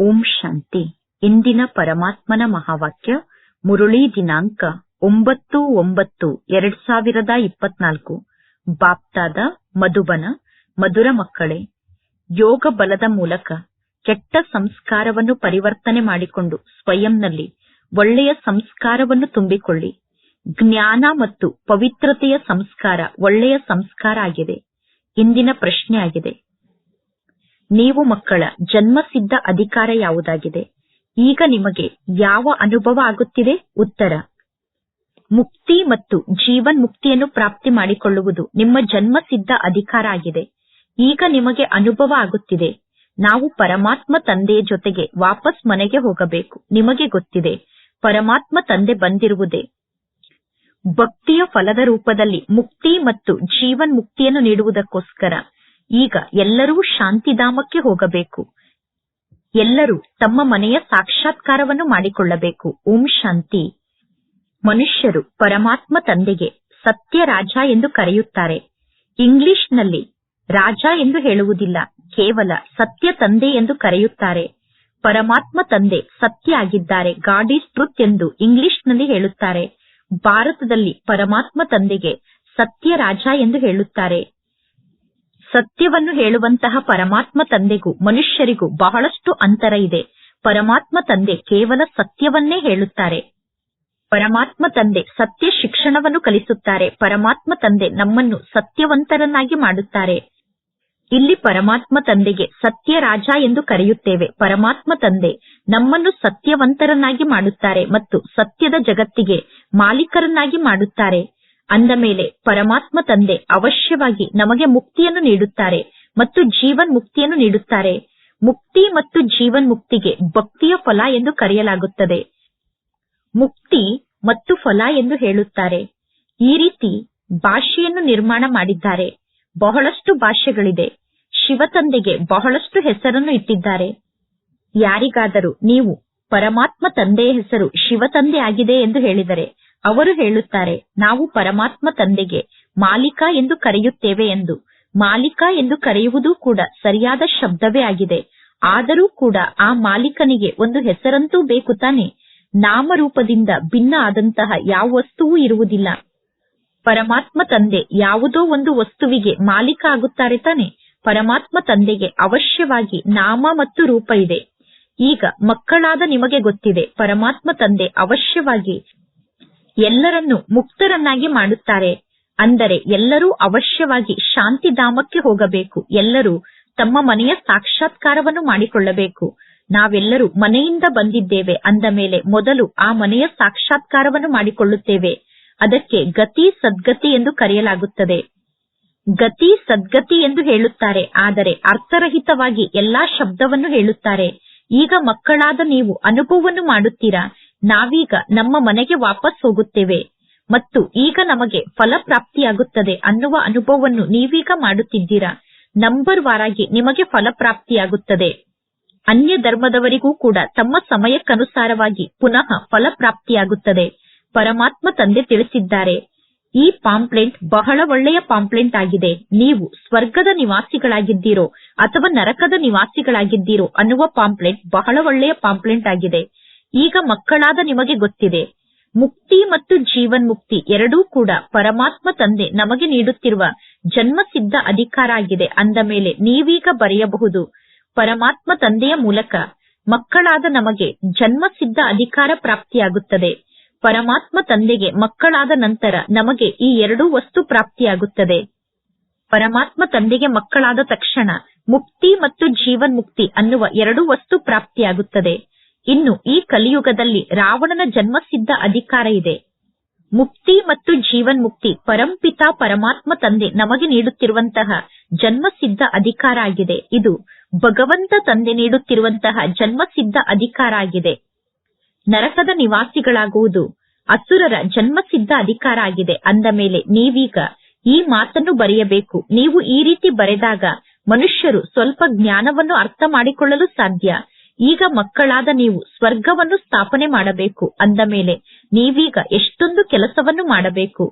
ಓಂ ಶಾಂತಿ. ಇಂದಿನ ಪರಮಾತ್ಮನ ಮಹಾವಾಕ್ಯ, ಮುರುಳಿ ದಿನಾಂಕ ಒಂಬತ್ತು ಒಂಬತ್ತು ಎರಡ್ ಸಾವಿರದ ಇಪ್ಪತ್ನಾಲ್ಕು. ಬಾಪ್ತಾದ ಮಧುಬನ, ಮಧುರ ಮಕ್ಕಳೇ, ಯೋಗ ಬಲದ ಮೂಲಕ ಕೆಟ್ಟ ಸಂಸ್ಕಾರವನ್ನು ಪರಿವರ್ತನೆ ಮಾಡಿಕೊಂಡು ಸ್ವಯಂನಲ್ಲಿ ಒಳ್ಳೆಯ ಸಂಸ್ಕಾರವನ್ನು ತುಂಬಿಕೊಳ್ಳಿ. ಜ್ಞಾನ ಮತ್ತು ಪವಿತ್ರತೆಯ ಸಂಸ್ಕಾರ ಒಳ್ಳೆಯ ಸಂಸ್ಕಾರ ಆಗಿದೆ. ಇಂದಿನ ಪ್ರಶ್ನೆ ಆಗಿದೆ. ನೀವು ಮಕ್ಕಳ ಜನ್ಮಸಿದ್ಧ ಅಧಿಕಾರ ಯಾವುದಾಗಿದೆ? ಈಗ ನಿಮಗೆ ಯಾವ ಅನುಭವ ಆಗುತ್ತಿದೆ? ಉತ್ತರ. ಮುಕ್ತಿ ಮತ್ತು ಜೀವನ್ ಮುಕ್ತಿಯನ್ನು ಪ್ರಾಪ್ತಿ ಮಾಡಿಕೊಳ್ಳುವುದು ನಿಮ್ಮ ಜನ್ಮಸಿದ್ಧ ಅಧಿಕಾರ ಆಗಿದೆ. ಈಗ ನಿಮಗೆ ಅನುಭವ ಆಗುತ್ತಿದೆ. ನಾವು ಪರಮಾತ್ಮ ತಂದೆಯ ಜೊತೆಗೆ ವಾಪಸ್ ಮನೆಗೆ ಹೋಗಬೇಕು. ನಿಮಗೆ ಗೊತ್ತಿದೆ, ಪರಮಾತ್ಮ ತಂದೆ ಬಂದಿರುವುದೇ. ಭಕ್ತಿಯ ಫಲದ ರೂಪದಲ್ಲಿ ಮುಕ್ತಿ ಮತ್ತು ಜೀವನ್ ಮುಕ್ತಿಯನ್ನು ನೀಡುವುದಕ್ಕೋಸ್ಕರ ಈಗ ಎಲ್ಲರೂ ಶಾಂತಿಧಾಮಕ್ಕೆ ಹೋಗಬೇಕು. ಎಲ್ಲರೂ ತಮ್ಮ ಮನೆಯ ಸಾಕ್ಷಾತ್ಕಾರವನ್ನು ಮಾಡಿಕೊಳ್ಳಬೇಕು. ಓಂ ಶಾಂತಿ. ಮನುಷ್ಯರು ಪರಮಾತ್ಮ ತಂದೆಗೆ ಸತ್ಯ ರಾಜ ಎಂದು ಕರೆಯುತ್ತಾರೆ. ಇಂಗ್ಲಿಷ್ನಲ್ಲಿ ರಾಜ ಎಂದು ಹೇಳುವುದಿಲ್ಲ, ಕೇವಲ ಸತ್ಯ ತಂದೆ ಎಂದು ಕರೆಯುತ್ತಾರೆ. ಪರಮಾತ್ಮ ತಂದೆ ಸತ್ಯ ಆಗಿದ್ದಾರೆ, ಗಾಡ್ ಈಸ್ ಎಂದು ಇಂಗ್ಲಿಷ್ನಲ್ಲಿ ಹೇಳುತ್ತಾರೆ. ಭಾರತದಲ್ಲಿ ಪರಮಾತ್ಮ ತಂದೆಗೆ ಸತ್ಯ ರಾಜ ಎಂದು ಹೇಳುತ್ತಾರೆ. ಸತ್ಯವನ್ನು ಹೇಳುವಂತಹ ಪರಮಾತ್ಮ ತಂದೆಗೂ, ಮನುಷ್ಯರಿಗೂ ಬಹಳಷ್ಟು ಅಂತರ ಇದೆ. ಪರಮಾತ್ಮ ತಂದೆ ಕೇವಲ ಸತ್ಯವನ್ನೇ ಹೇಳುತ್ತಾರೆ. ಪರಮಾತ್ಮ ತಂದೆ ಸತ್ಯ ಶಿಕ್ಷಣವನ್ನು ಕಲಿಸುತ್ತಾರೆ. ಪರಮಾತ್ಮ ತಂದೆ ನಮ್ಮನ್ನು ಸತ್ಯವಂತರನ್ನಾಗಿ ಮಾಡುತ್ತಾರೆ. ಇಲ್ಲಿ ಪರಮಾತ್ಮ ತಂದೆಗೆ ಸತ್ಯ ರಾಜ ಎಂದು ಕರೆಯುತ್ತೇವೆ. ಪರಮಾತ್ಮ ತಂದೆ ನಮ್ಮನ್ನು ಸತ್ಯವಂತರನ್ನಾಗಿ ಮಾಡುತ್ತಾರೆ ಮತ್ತು ಸತ್ಯದ ಜಗತ್ತಿಗೆ ಮಾಲೀಕರನ್ನಾಗಿ ಮಾಡುತ್ತಾರೆ. ಅಂದ ಮೇಲೆ ಪರಮಾತ್ಮ ತಂದೆ ಅವಶ್ಯವಾಗಿ ನಮಗೆ ಮುಕ್ತಿಯನ್ನು ನೀಡುತ್ತಾರೆ ಮತ್ತು ಜೀವನ್ ಮುಕ್ತಿಯನ್ನು ನೀಡುತ್ತಾರೆ. ಮುಕ್ತಿ ಮತ್ತು ಜೀವನ್ ಮುಕ್ತಿಗೆ ಭಕ್ತಿಯ ಫಲ ಎಂದು ಕರೆಯಲಾಗುತ್ತದೆ. ಮುಕ್ತಿ ಮತ್ತು ಫಲ ಎಂದು ಹೇಳುತ್ತಾರೆ. ಈ ರೀತಿ ಭಾಷೆಯನ್ನು ನಿರ್ಮಾಣ ಮಾಡಿದ್ದಾರೆ. ಬಹಳಷ್ಟು ಭಾಷೆಗಳಿದೆ. ಶಿವತಂದೆಗೆ ಬಹಳಷ್ಟು ಹೆಸರನ್ನು ಇಟ್ಟಿದ್ದಾರೆ. ಯಾರಿಗಾದರೂ ನೀವು ಪರಮಾತ್ಮ ತಂದೆಯ ಹೆಸರು ಶಿವತಂದೆ ಆಗಿದೆ ಎಂದು ಹೇಳಿದರೆ ಅವರು ಹೇಳುತ್ತಾರೆ, ನಾವು ಪರಮಾತ್ಮ ತಂದೆಗೆ ಮಾಲೀಕ ಎಂದು ಕರೆಯುತ್ತೇವೆ ಎಂದು. ಮಾಲೀಕ ಎಂದು ಕರೆಯುವುದು ಕೂಡ ಸರಿಯಾದ ಶಬ್ದವೇ ಆಗಿದೆ. ಆದರೂ ಕೂಡ ಆ ಮಾಲೀಕನಿಗೆ ಒಂದು ಹೆಸರಂತೂ ಬೇಕು ತಾನೆ? ನಾಮರೂಪದಿಂದ ಭಿನ್ನ ಆದಂತಹ ಯಾವ ವಸ್ತುವೂ ಇರುವುದಿಲ್ಲ. ಪರಮಾತ್ಮ ತಂದೆ ಯಾವುದೋ ಒಂದು ವಸ್ತುವಿಗೆ ಮಾಲೀಕ ಆಗುತ್ತಾರೆ ತಾನೆ? ಪರಮಾತ್ಮ ತಂದೆಗೆ ಅವಶ್ಯವಾಗಿ ನಾಮ ಮತ್ತು ರೂಪ ಇದೆ. ಈಗ ಮಕ್ಕಳಾದ ನಿಮಗೆ ಗೊತ್ತಿದೆ, ಪರಮಾತ್ಮ ತಂದೆ ಅವಶ್ಯವಾಗಿ ಎಲ್ಲರನ್ನು ಮುಕ್ತರನ್ನಾಗಿ ಮಾಡುತ್ತಾರೆ. ಅಂದರೆ ಎಲ್ಲರೂ ಅವಶ್ಯವಾಗಿ ಶಾಂತಿಧಾಮಕ್ಕೆ ಹೋಗಬೇಕು. ಎಲ್ಲರೂ ತಮ್ಮ ಮನೆಯ ಸಾಕ್ಷಾತ್ಕಾರವನ್ನು ಮಾಡಿಕೊಳ್ಳಬೇಕು. ನಾವೆಲ್ಲರೂ ಮನೆಯಿಂದ ಬಂದಿದ್ದೇವೆ ಅಂದ ಮೇಲೆ ಮೊದಲು ಆ ಮನೆಯ ಸಾಕ್ಷಾತ್ಕಾರವನ್ನು ಮಾಡಿಕೊಳ್ಳುತ್ತೇವೆ. ಅದಕ್ಕೆ ಗತಿ ಸದ್ಗತಿ ಎಂದು ಕರೆಯಲಾಗುತ್ತದೆ. ಗತಿ ಸದ್ಗತಿ ಎಂದು ಹೇಳುತ್ತಾರೆ. ಆದರೆ ಅರ್ಥರಹಿತವಾಗಿ ಎಲ್ಲಾ ಶಬ್ದವನ್ನು ಹೇಳುತ್ತಾರೆ. ಈಗ ಮಕ್ಕಳಾದ ನೀವು ಅನುಭವವನ್ನು ಮಾಡುತ್ತೀರಾ? ನಾವೀಗ ನಮ್ಮ ಮನೆಗೆ ವಾಪಸ್ ಹೋಗುತ್ತೇವೆ. ಮತ್ತು ಈಗ ನಮಗೆ ಫಲಪ್ರಾಪ್ತಿಯಾಗುತ್ತದೆ ಅನ್ನುವ ಅನುಭವವನ್ನು ನೀವೀಗ ಮಾಡುತ್ತಿದ್ದೀರಾ? ನಂಬರ್ ವಾರಾಗಿ ನಿಮಗೆ ಫಲಪ್ರಾಪ್ತಿಯಾಗುತ್ತದೆ. ಅನ್ಯ ಧರ್ಮದವರಿಗೂ ಕೂಡ ತಮ್ಮ ಸಮಯಕ್ಕನುಸಾರವಾಗಿ ಪುನಃ ಫಲಪ್ರಾಪ್ತಿಯಾಗುತ್ತದೆ. ಪರಮಾತ್ಮ ತಂದೆ ತಿಳಿಸಿದ್ದಾರೆ. ಈ ಪಾಂಪ್ಲೆಂಟ್ ಬಹಳ ಒಳ್ಳೆಯ ಪಾಂಪ್ಲೆಂಟ್ ಆಗಿದೆ. ನೀವು ಸ್ವರ್ಗದ ನಿವಾಸಿಗಳಾಗಿದ್ದೀರೋ ಅಥವಾ ನರಕದ ನಿವಾಸಿಗಳಾಗಿದ್ದೀರೋ ಅನ್ನುವ ಪಾಂಪ್ಲೆಂಟ್ ಬಹಳ ಒಳ್ಳೆಯ ಪಾಂಪ್ಲೆಂಟ್ ಆಗಿದೆ. ಈಗ ಮಕ್ಕಳಾದ ನಿಮಗೆ ಗೊತ್ತಿದೆ. ಮುಕ್ತಿ ಮತ್ತು ಜೀವನ್ ಮುಕ್ತಿ ಎರಡೂ ಕೂಡ ಪರಮಾತ್ಮ ತಂದೆ ನಮಗೆ ನೀಡುತ್ತಿರುವ ಜನ್ಮಸಿದ್ಧ ಅಧಿಕಾರ ಆಗಿದೆ ಅಂದ ಮೇಲೆ ನೀವೀಗ ಬರೆಯಬಹುದು, ಪರಮಾತ್ಮ ತಂದೆಯ ಮೂಲಕ ಮಕ್ಕಳಾದ ನಮಗೆ ಜನ್ಮಸಿದ್ಧ ಅಧಿಕಾರ ಪ್ರಾಪ್ತಿಯಾಗುತ್ತದೆ. ಪರಮಾತ್ಮ ತಂದೆಗೆ ಮಕ್ಕಳಾದ ನಂತರ ನಮಗೆ ಈ ಎರಡೂ ವಸ್ತು ಪ್ರಾಪ್ತಿಯಾಗುತ್ತದೆ. ಪರಮಾತ್ಮ ತಂದೆಗೆ ಮಕ್ಕಳಾದ ತಕ್ಷಣ ಮುಕ್ತಿ ಮತ್ತು ಜೀವನ್ ಮುಕ್ತಿ ಅನ್ನುವ ಎರಡೂ ವಸ್ತು ಪ್ರಾಪ್ತಿಯಾಗುತ್ತದೆ. ಇನ್ನು ಈ ಕಲಿಯುಗದಲ್ಲಿ ರಾವಣನ ಜನ್ಮಸಿದ್ಧ ಅಧಿಕಾರ ಇದೆ. ಮುಕ್ತಿ ಮತ್ತು ಜೀವನ್ ಮುಕ್ತಿ ಪರಂಪಿತ ಪರಮಾತ್ಮ ತಂದೆ ನಮಗೆ ನೀಡುತ್ತಿರುವಂತಹ ಜನ್ಮಸಿದ್ಧ ಅಧಿಕಾರ ಆಗಿದೆ. ಇದು ಭಗವಂತ ತಂದೆ ನೀಡುತ್ತಿರುವಂತಹ ಜನ್ಮಸಿದ್ಧ ಅಧಿಕಾರ ಆಗಿದೆ. ನರಕದ ನಿವಾಸಿಗಳಾಗುವುದು ಅಸುರರ ಜನ್ಮಸಿದ್ಧ ಅಧಿಕಾರ ಆಗಿದೆ. ಅಂದ ಮೇಲೆ ನೀವೀಗ ಈ ಮಾತನ್ನು ಬರೆಯಬೇಕು. ನೀವು ಈ ರೀತಿ ಬರೆದಾಗ ಮನುಷ್ಯರು ಸ್ವಲ್ಪ ಜ್ಞಾನವನ್ನು ಅರ್ಥ ಮಾಡಿಕೊಳ್ಳಲು ಸಾಧ್ಯ. ಈಗ ಮಕ್ಕಳಾದ ನೀವು ಸ್ವರ್ಗವನ್ನು ಸ್ಥಾಪನೆ ಮಾಡಬೇಕು ಅಂದ ಮೇಲೆ ನೀವೀಗ ಎಷ್ಟೊಂದು ಕೆಲಸವನ್ನು ಮಾಡಬೇಕು.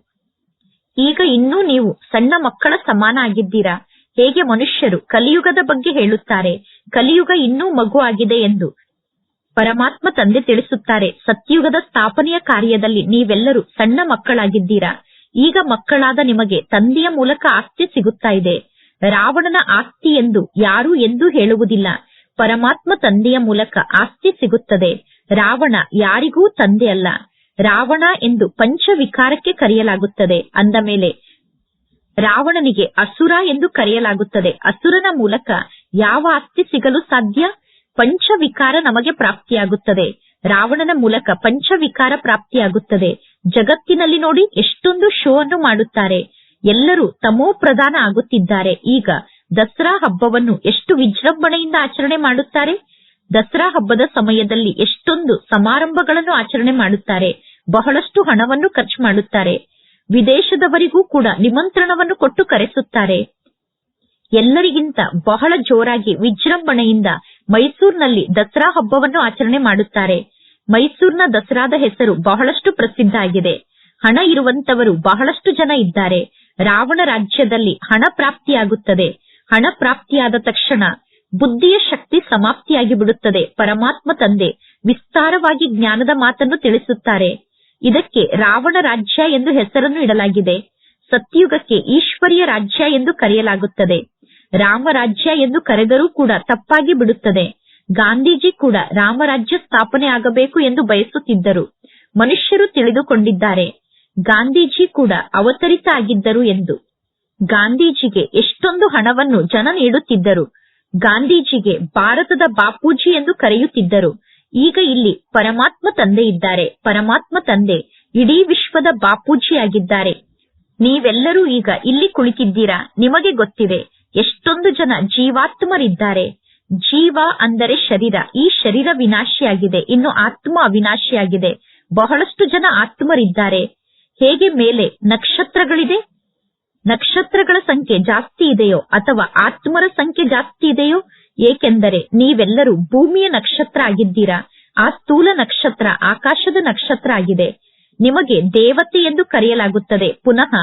ಈಗ ಇನ್ನೂ ನೀವು ಸಣ್ಣ ಮಕ್ಕಳ ಸಮಾನ ಆಗಿದ್ದೀರಾ ಹೇಗೆ ಮನುಷ್ಯರು ಕಲಿಯುಗದ ಬಗ್ಗೆ ಹೇಳುತ್ತಾರೆ? ಕಲಿಯುಗ ಇನ್ನೂ ಮಗು ಆಗಿದೆ ಎಂದು ಪರಮಾತ್ಮ ತಂದೆ ತಿಳಿಸುತ್ತಾರೆ, ಸತ್ಯುಗದ ಸ್ಥಾಪನೆಯ ಕಾರ್ಯದಲ್ಲಿ ನೀವೆಲ್ಲರೂ ಸಣ್ಣ ಮಕ್ಕಳಾಗಿದ್ದೀರಾ? ಈಗ ಮಕ್ಕಳಾದ ನಿಮಗೆ ತಂದೆಯ ಮೂಲಕ ಆಸ್ತಿ ಸಿಗುತ್ತಾ ಇದೆ. ರಾವಣನ ಆಸ್ತಿ ಎಂದು ಯಾರೂ ಎಂದೂ ಹೇಳುವುದಿಲ್ಲ. ಪರಮಾತ್ಮ ತಂದೆಯ ಮೂಲಕ ಆಸ್ತಿ ಸಿಗುತ್ತದೆ. ರಾವಣ ಯಾರಿಗೂ ತಂದೆ ಅಲ್ಲ. ರಾವಣ ಎಂದು ಪಂಚವಿಕಾರಕ್ಕೆ ಕರೆಯಲಾಗುತ್ತದೆ. ಅಂದ ಮೇಲೆ ರಾವಣನಿಗೆ ಅಸುರ ಎಂದು ಕರೆಯಲಾಗುತ್ತದೆ. ಅಸುರನ ಮೂಲಕ ಯಾವ ಆಸ್ತಿ ಸಿಗಲು ಸಾಧ್ಯ? ಪಂಚವಿಕಾರ ನಮಗೆ ಪ್ರಾಪ್ತಿಯಾಗುತ್ತದೆ. ರಾವಣನ ಮೂಲಕ ಪಂಚವಿಕಾರ ಪ್ರಾಪ್ತಿಯಾಗುತ್ತದೆ. ಜಗತ್ತಿನಲ್ಲಿ ನೋಡಿ ಎಷ್ಟೊಂದು ಶೋ ಅನ್ನು ಮಾಡುತ್ತಾರೆ. ಎಲ್ಲರೂ ತಮೋ ಪ್ರಧಾನ ಆಗುತ್ತಿದ್ದಾರೆ. ಈಗ ದಸರಾ ಹಬ್ಬವನ್ನು ಎಷ್ಟು ವಿಜೃಂಭಣೆಯಿಂದ ಆಚರಣೆ ಮಾಡುತ್ತಾರೆ? ದಸರಾ ಹಬ್ಬದ ಸಮಯದಲ್ಲಿ ಎಷ್ಟೊಂದು ಸಮಾರಂಭಗಳನ್ನು ಆಚರಣೆ ಮಾಡುತ್ತಾರೆ? ಬಹಳಷ್ಟು ಹಣವನ್ನು ಖರ್ಚು ಮಾಡುತ್ತಾರೆ? ವಿದೇಶದವರಿಗೂ ಕೂಡ ನಿಮಂತ್ರಣವನ್ನು ಕೊಟ್ಟು ಕರೆಸುತ್ತಾರೆ. ಎಲ್ಲರಿಗಿಂತ ಬಹಳ ಜೋರಾಗಿ ವಿಜೃಂಭಣೆಯಿಂದ ಮೈಸೂರಿನಲ್ಲಿ ದಸರಾ ಹಬ್ಬವನ್ನು ಆಚರಣೆ ಮಾಡುತ್ತಾರೆ. ಮೈಸೂರಿನ ದಸರಾದ ಹೆಸರು ಬಹಳಷ್ಟು ಪ್ರಸಿದ್ಧ ಆಗಿದೆ. ಹಣ ಇರುವಂತವರು ಬಹಳಷ್ಟು ಜನ ಇದ್ದಾರೆ. ರಾವಣ ರಾಜ್ಯದಲ್ಲಿ ಹಣ ಪ್ರಾಪ್ತಿಯಾಗುತ್ತದೆ. ಹಣ ಪ್ರಾಪ್ತಿಯಾದ ತಕ್ಷಣ ಬುದ್ಧಿಯ ಶಕ್ತಿ ಸಮಾಪ್ತಿಯಾಗಿ ಬಿಡುತ್ತದೆ ಪರಮಾತ್ಮ ತಂದೆ ವಿಸ್ತಾರವಾಗಿ ಜ್ಞಾನದ ಮಾತನ್ನು ತಿಳಿಸುತ್ತಾರೆ. ಇದಕ್ಕೆ ರಾವಣ ರಾಜ್ಯ ಎಂದು ಹೆಸರನ್ನು ಇಡಲಾಗಿದೆ. ಸತ್ಯುಗಕ್ಕೆ ಈಶ್ವರಿಯ ರಾಜ್ಯ ಎಂದು ಕರೆಯಲಾಗುತ್ತದೆ. ರಾಮರಾಜ್ಯ ಎಂದು ಕರೆದರೂ ಕೂಡ ತಪ್ಪಾಗಿ ಬಿಡುತ್ತದೆ. ಗಾಂಧೀಜಿ ಕೂಡ ರಾಮರಾಜ್ಯ ಸ್ಥಾಪನೆ ಆಗಬೇಕು ಎಂದು ಬಯಸುತ್ತಿದ್ದರು. ಮನುಷ್ಯರು ತಿಳಿದುಕೊಂಡಿದ್ದಾರೆ. ಗಾಂಧೀಜಿ ಕೂಡ ಅವತರಿತ ಆಗಿದ್ದರು ಎಂದು. ಗಾಂಧೀಜಿಗೆ ಎಷ್ಟೊಂದು ಹಣವನ್ನು ಜನ ನೀಡುತ್ತಿದ್ದರು. ಗಾಂಧೀಜಿಗೆ ಭಾರತದ ಬಾಪೂಜಿ ಎಂದು ಕರೆಯುತ್ತಿದ್ದರು. ಈಗ ಇಲ್ಲಿ ಪರಮಾತ್ಮ ತಂದೆ ಇದ್ದಾರೆ. ಪರಮಾತ್ಮ ತಂದೆ ಇಡೀ ವಿಶ್ವದ ಬಾಪೂಜಿಯಾಗಿದ್ದಾರೆ. ನೀವೆಲ್ಲರೂ ಈಗ ಇಲ್ಲಿ ಕುಳಿತಿದ್ದೀರಾ? ನಿಮಗೆ ಗೊತ್ತಿದೆ, ಎಷ್ಟೊಂದು ಜನ ಜೀವಾತ್ಮರಿದ್ದಾರೆ. ಜೀವ ಅಂದರೆ ಶರೀರ. ಈ ಶರೀರ ವಿನಾಶಿಯಾಗಿದೆ. ಇನ್ನು ಆತ್ಮ ಅವಿನಾಶಿಯಾಗಿದೆ. ಬಹಳಷ್ಟು ಜನ ಆತ್ಮರಿದ್ದಾರೆ. ಹೇಗೆ ಮೇಲೆ ನಕ್ಷತ್ರಗಳಿದೆ? ನಕ್ಷತ್ರಗಳ ಸಂಖ್ಯೆ ಜಾಸ್ತಿ ಇದೆಯೋ ಅಥವಾ ಆತ್ಮರ ಸಂಖ್ಯೆ ಜಾಸ್ತಿ ಇದೆಯೋ? ಏಕೆಂದರೆ ನೀವೆಲ್ಲರೂ ಭೂಮಿಯ ನಕ್ಷತ್ರ ಆಗಿದ್ದೀರಾ? ಆ ಸ್ಥೂಲ ನಕ್ಷತ್ರ, ಆಕಾಶದ ನಕ್ಷತ್ರ ಆಗಿದೆ. ನಿಮಗೆ ದೇವತೆ ಎಂದು ಕರೆಯಲಾಗುತ್ತದೆ. ಪುನಃ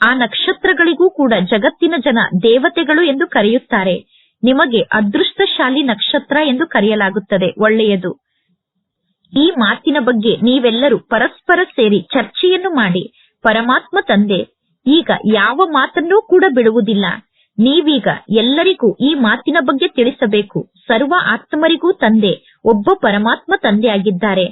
ಆ ನಕ್ಷತ್ರಗಳಿಗೂ ಕೂಡ ಜಗತ್ತಿನ ಜನ ದೇವತೆಗಳು ಎಂದು ಕರೆಯುತ್ತಾರೆ. ನಿಮಗೆ ಅದೃಷ್ಟಶಾಲಿ ನಕ್ಷತ್ರ ಎಂದು ಕರೆಯಲಾಗುತ್ತದೆ. ಒಳ್ಳೆಯದು. ಈ ಮಾತಿನ ಬಗ್ಗೆ ನೀವೆಲ್ಲರೂ ಪರಸ್ಪರ ಸೇರಿ ಚರ್ಚೆಯನ್ನು ಮಾಡಿ, ಪರಮಾತ್ಮ ತಂದೆ ಈಗ ಯಾವ ಮಾತನ್ನೂ ಕೂಡ ಬಿಡುವುದಿಲ್ಲ. ನೀವೀಗ ಎಲ್ಲರಿಗೂ ಈ ಮಾತಿನ ಬಗ್ಗೆ ತಿಳಿಸಬೇಕು. ಸರ್ವ ಆತ್ಮರಿಗೂ ತಂದೆ, ಒಬ್ಬ ಪರಮಾತ್ಮ ತಂದೆಯಾಗಿದ್ದಾರೆ.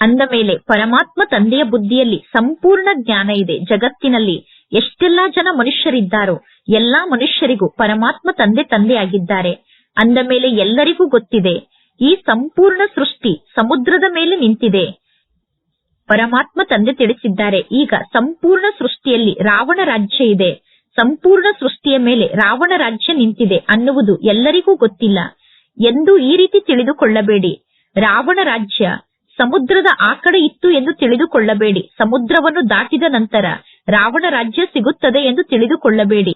ಅಂದ ಮೇಲೆ ಪರಮಾತ್ಮ ತಂದೆಯ ಬುದ್ಧಿಯಲ್ಲಿ ಸಂಪೂರ್ಣ ಜ್ಞಾನ ಇದೆ. ಜಗತ್ತಿನಲ್ಲಿ ಎಷ್ಟೆಲ್ಲಾ ಜನ ಮನುಷ್ಯರಿದ್ದಾರೋ, ಎಲ್ಲಾ ಮನುಷ್ಯರಿಗೂ ಪರಮಾತ್ಮ ತಂದೆ ತಂದೆಯಾಗಿದ್ದಾರೆ. ಅಂದ ಮೇಲೆ ಎಲ್ಲರಿಗೂ ಗೊತ್ತಿದೆ, ಈ ಸಂಪೂರ್ಣ ಸೃಷ್ಟಿ ಸಮುದ್ರದ ಮೇಲೆ ನಿಂತಿದೆ. ಪರಮಾತ್ಮ ತಂದೆ ತಿಳಿಸಿದ್ದಾರೆ. ಈಗ ಸಂಪೂರ್ಣ ಸೃಷ್ಟಿಯಲ್ಲಿ ರಾವಣ ರಾಜ್ಯ ಇದೆ. ಸಂಪೂರ್ಣ ಸೃಷ್ಟಿಯ ಮೇಲೆ ರಾವಣ ರಾಜ್ಯ ನಿಂತಿದೆ ಅನ್ನುವುದು ಎಲ್ಲರಿಗೂ ಗೊತ್ತಿಲ್ಲ. ಎಂದು ಈ ರೀತಿ ತಿಳಿದುಕೊಳ್ಳಬೇಡಿ. ರಾವಣ ರಾಜ್ಯ ಸಮುದ್ರದ ಆ ಕಡೆ ಇತ್ತು ಎಂದು ತಿಳಿದುಕೊಳ್ಳಬೇಡಿ. ಸಮುದ್ರವನ್ನು ದಾಟಿದ ನಂತರ ರಾವಣ ರಾಜ್ಯ ಸಿಗುತ್ತದೆ ಎಂದು ತಿಳಿದುಕೊಳ್ಳಬೇಡಿ.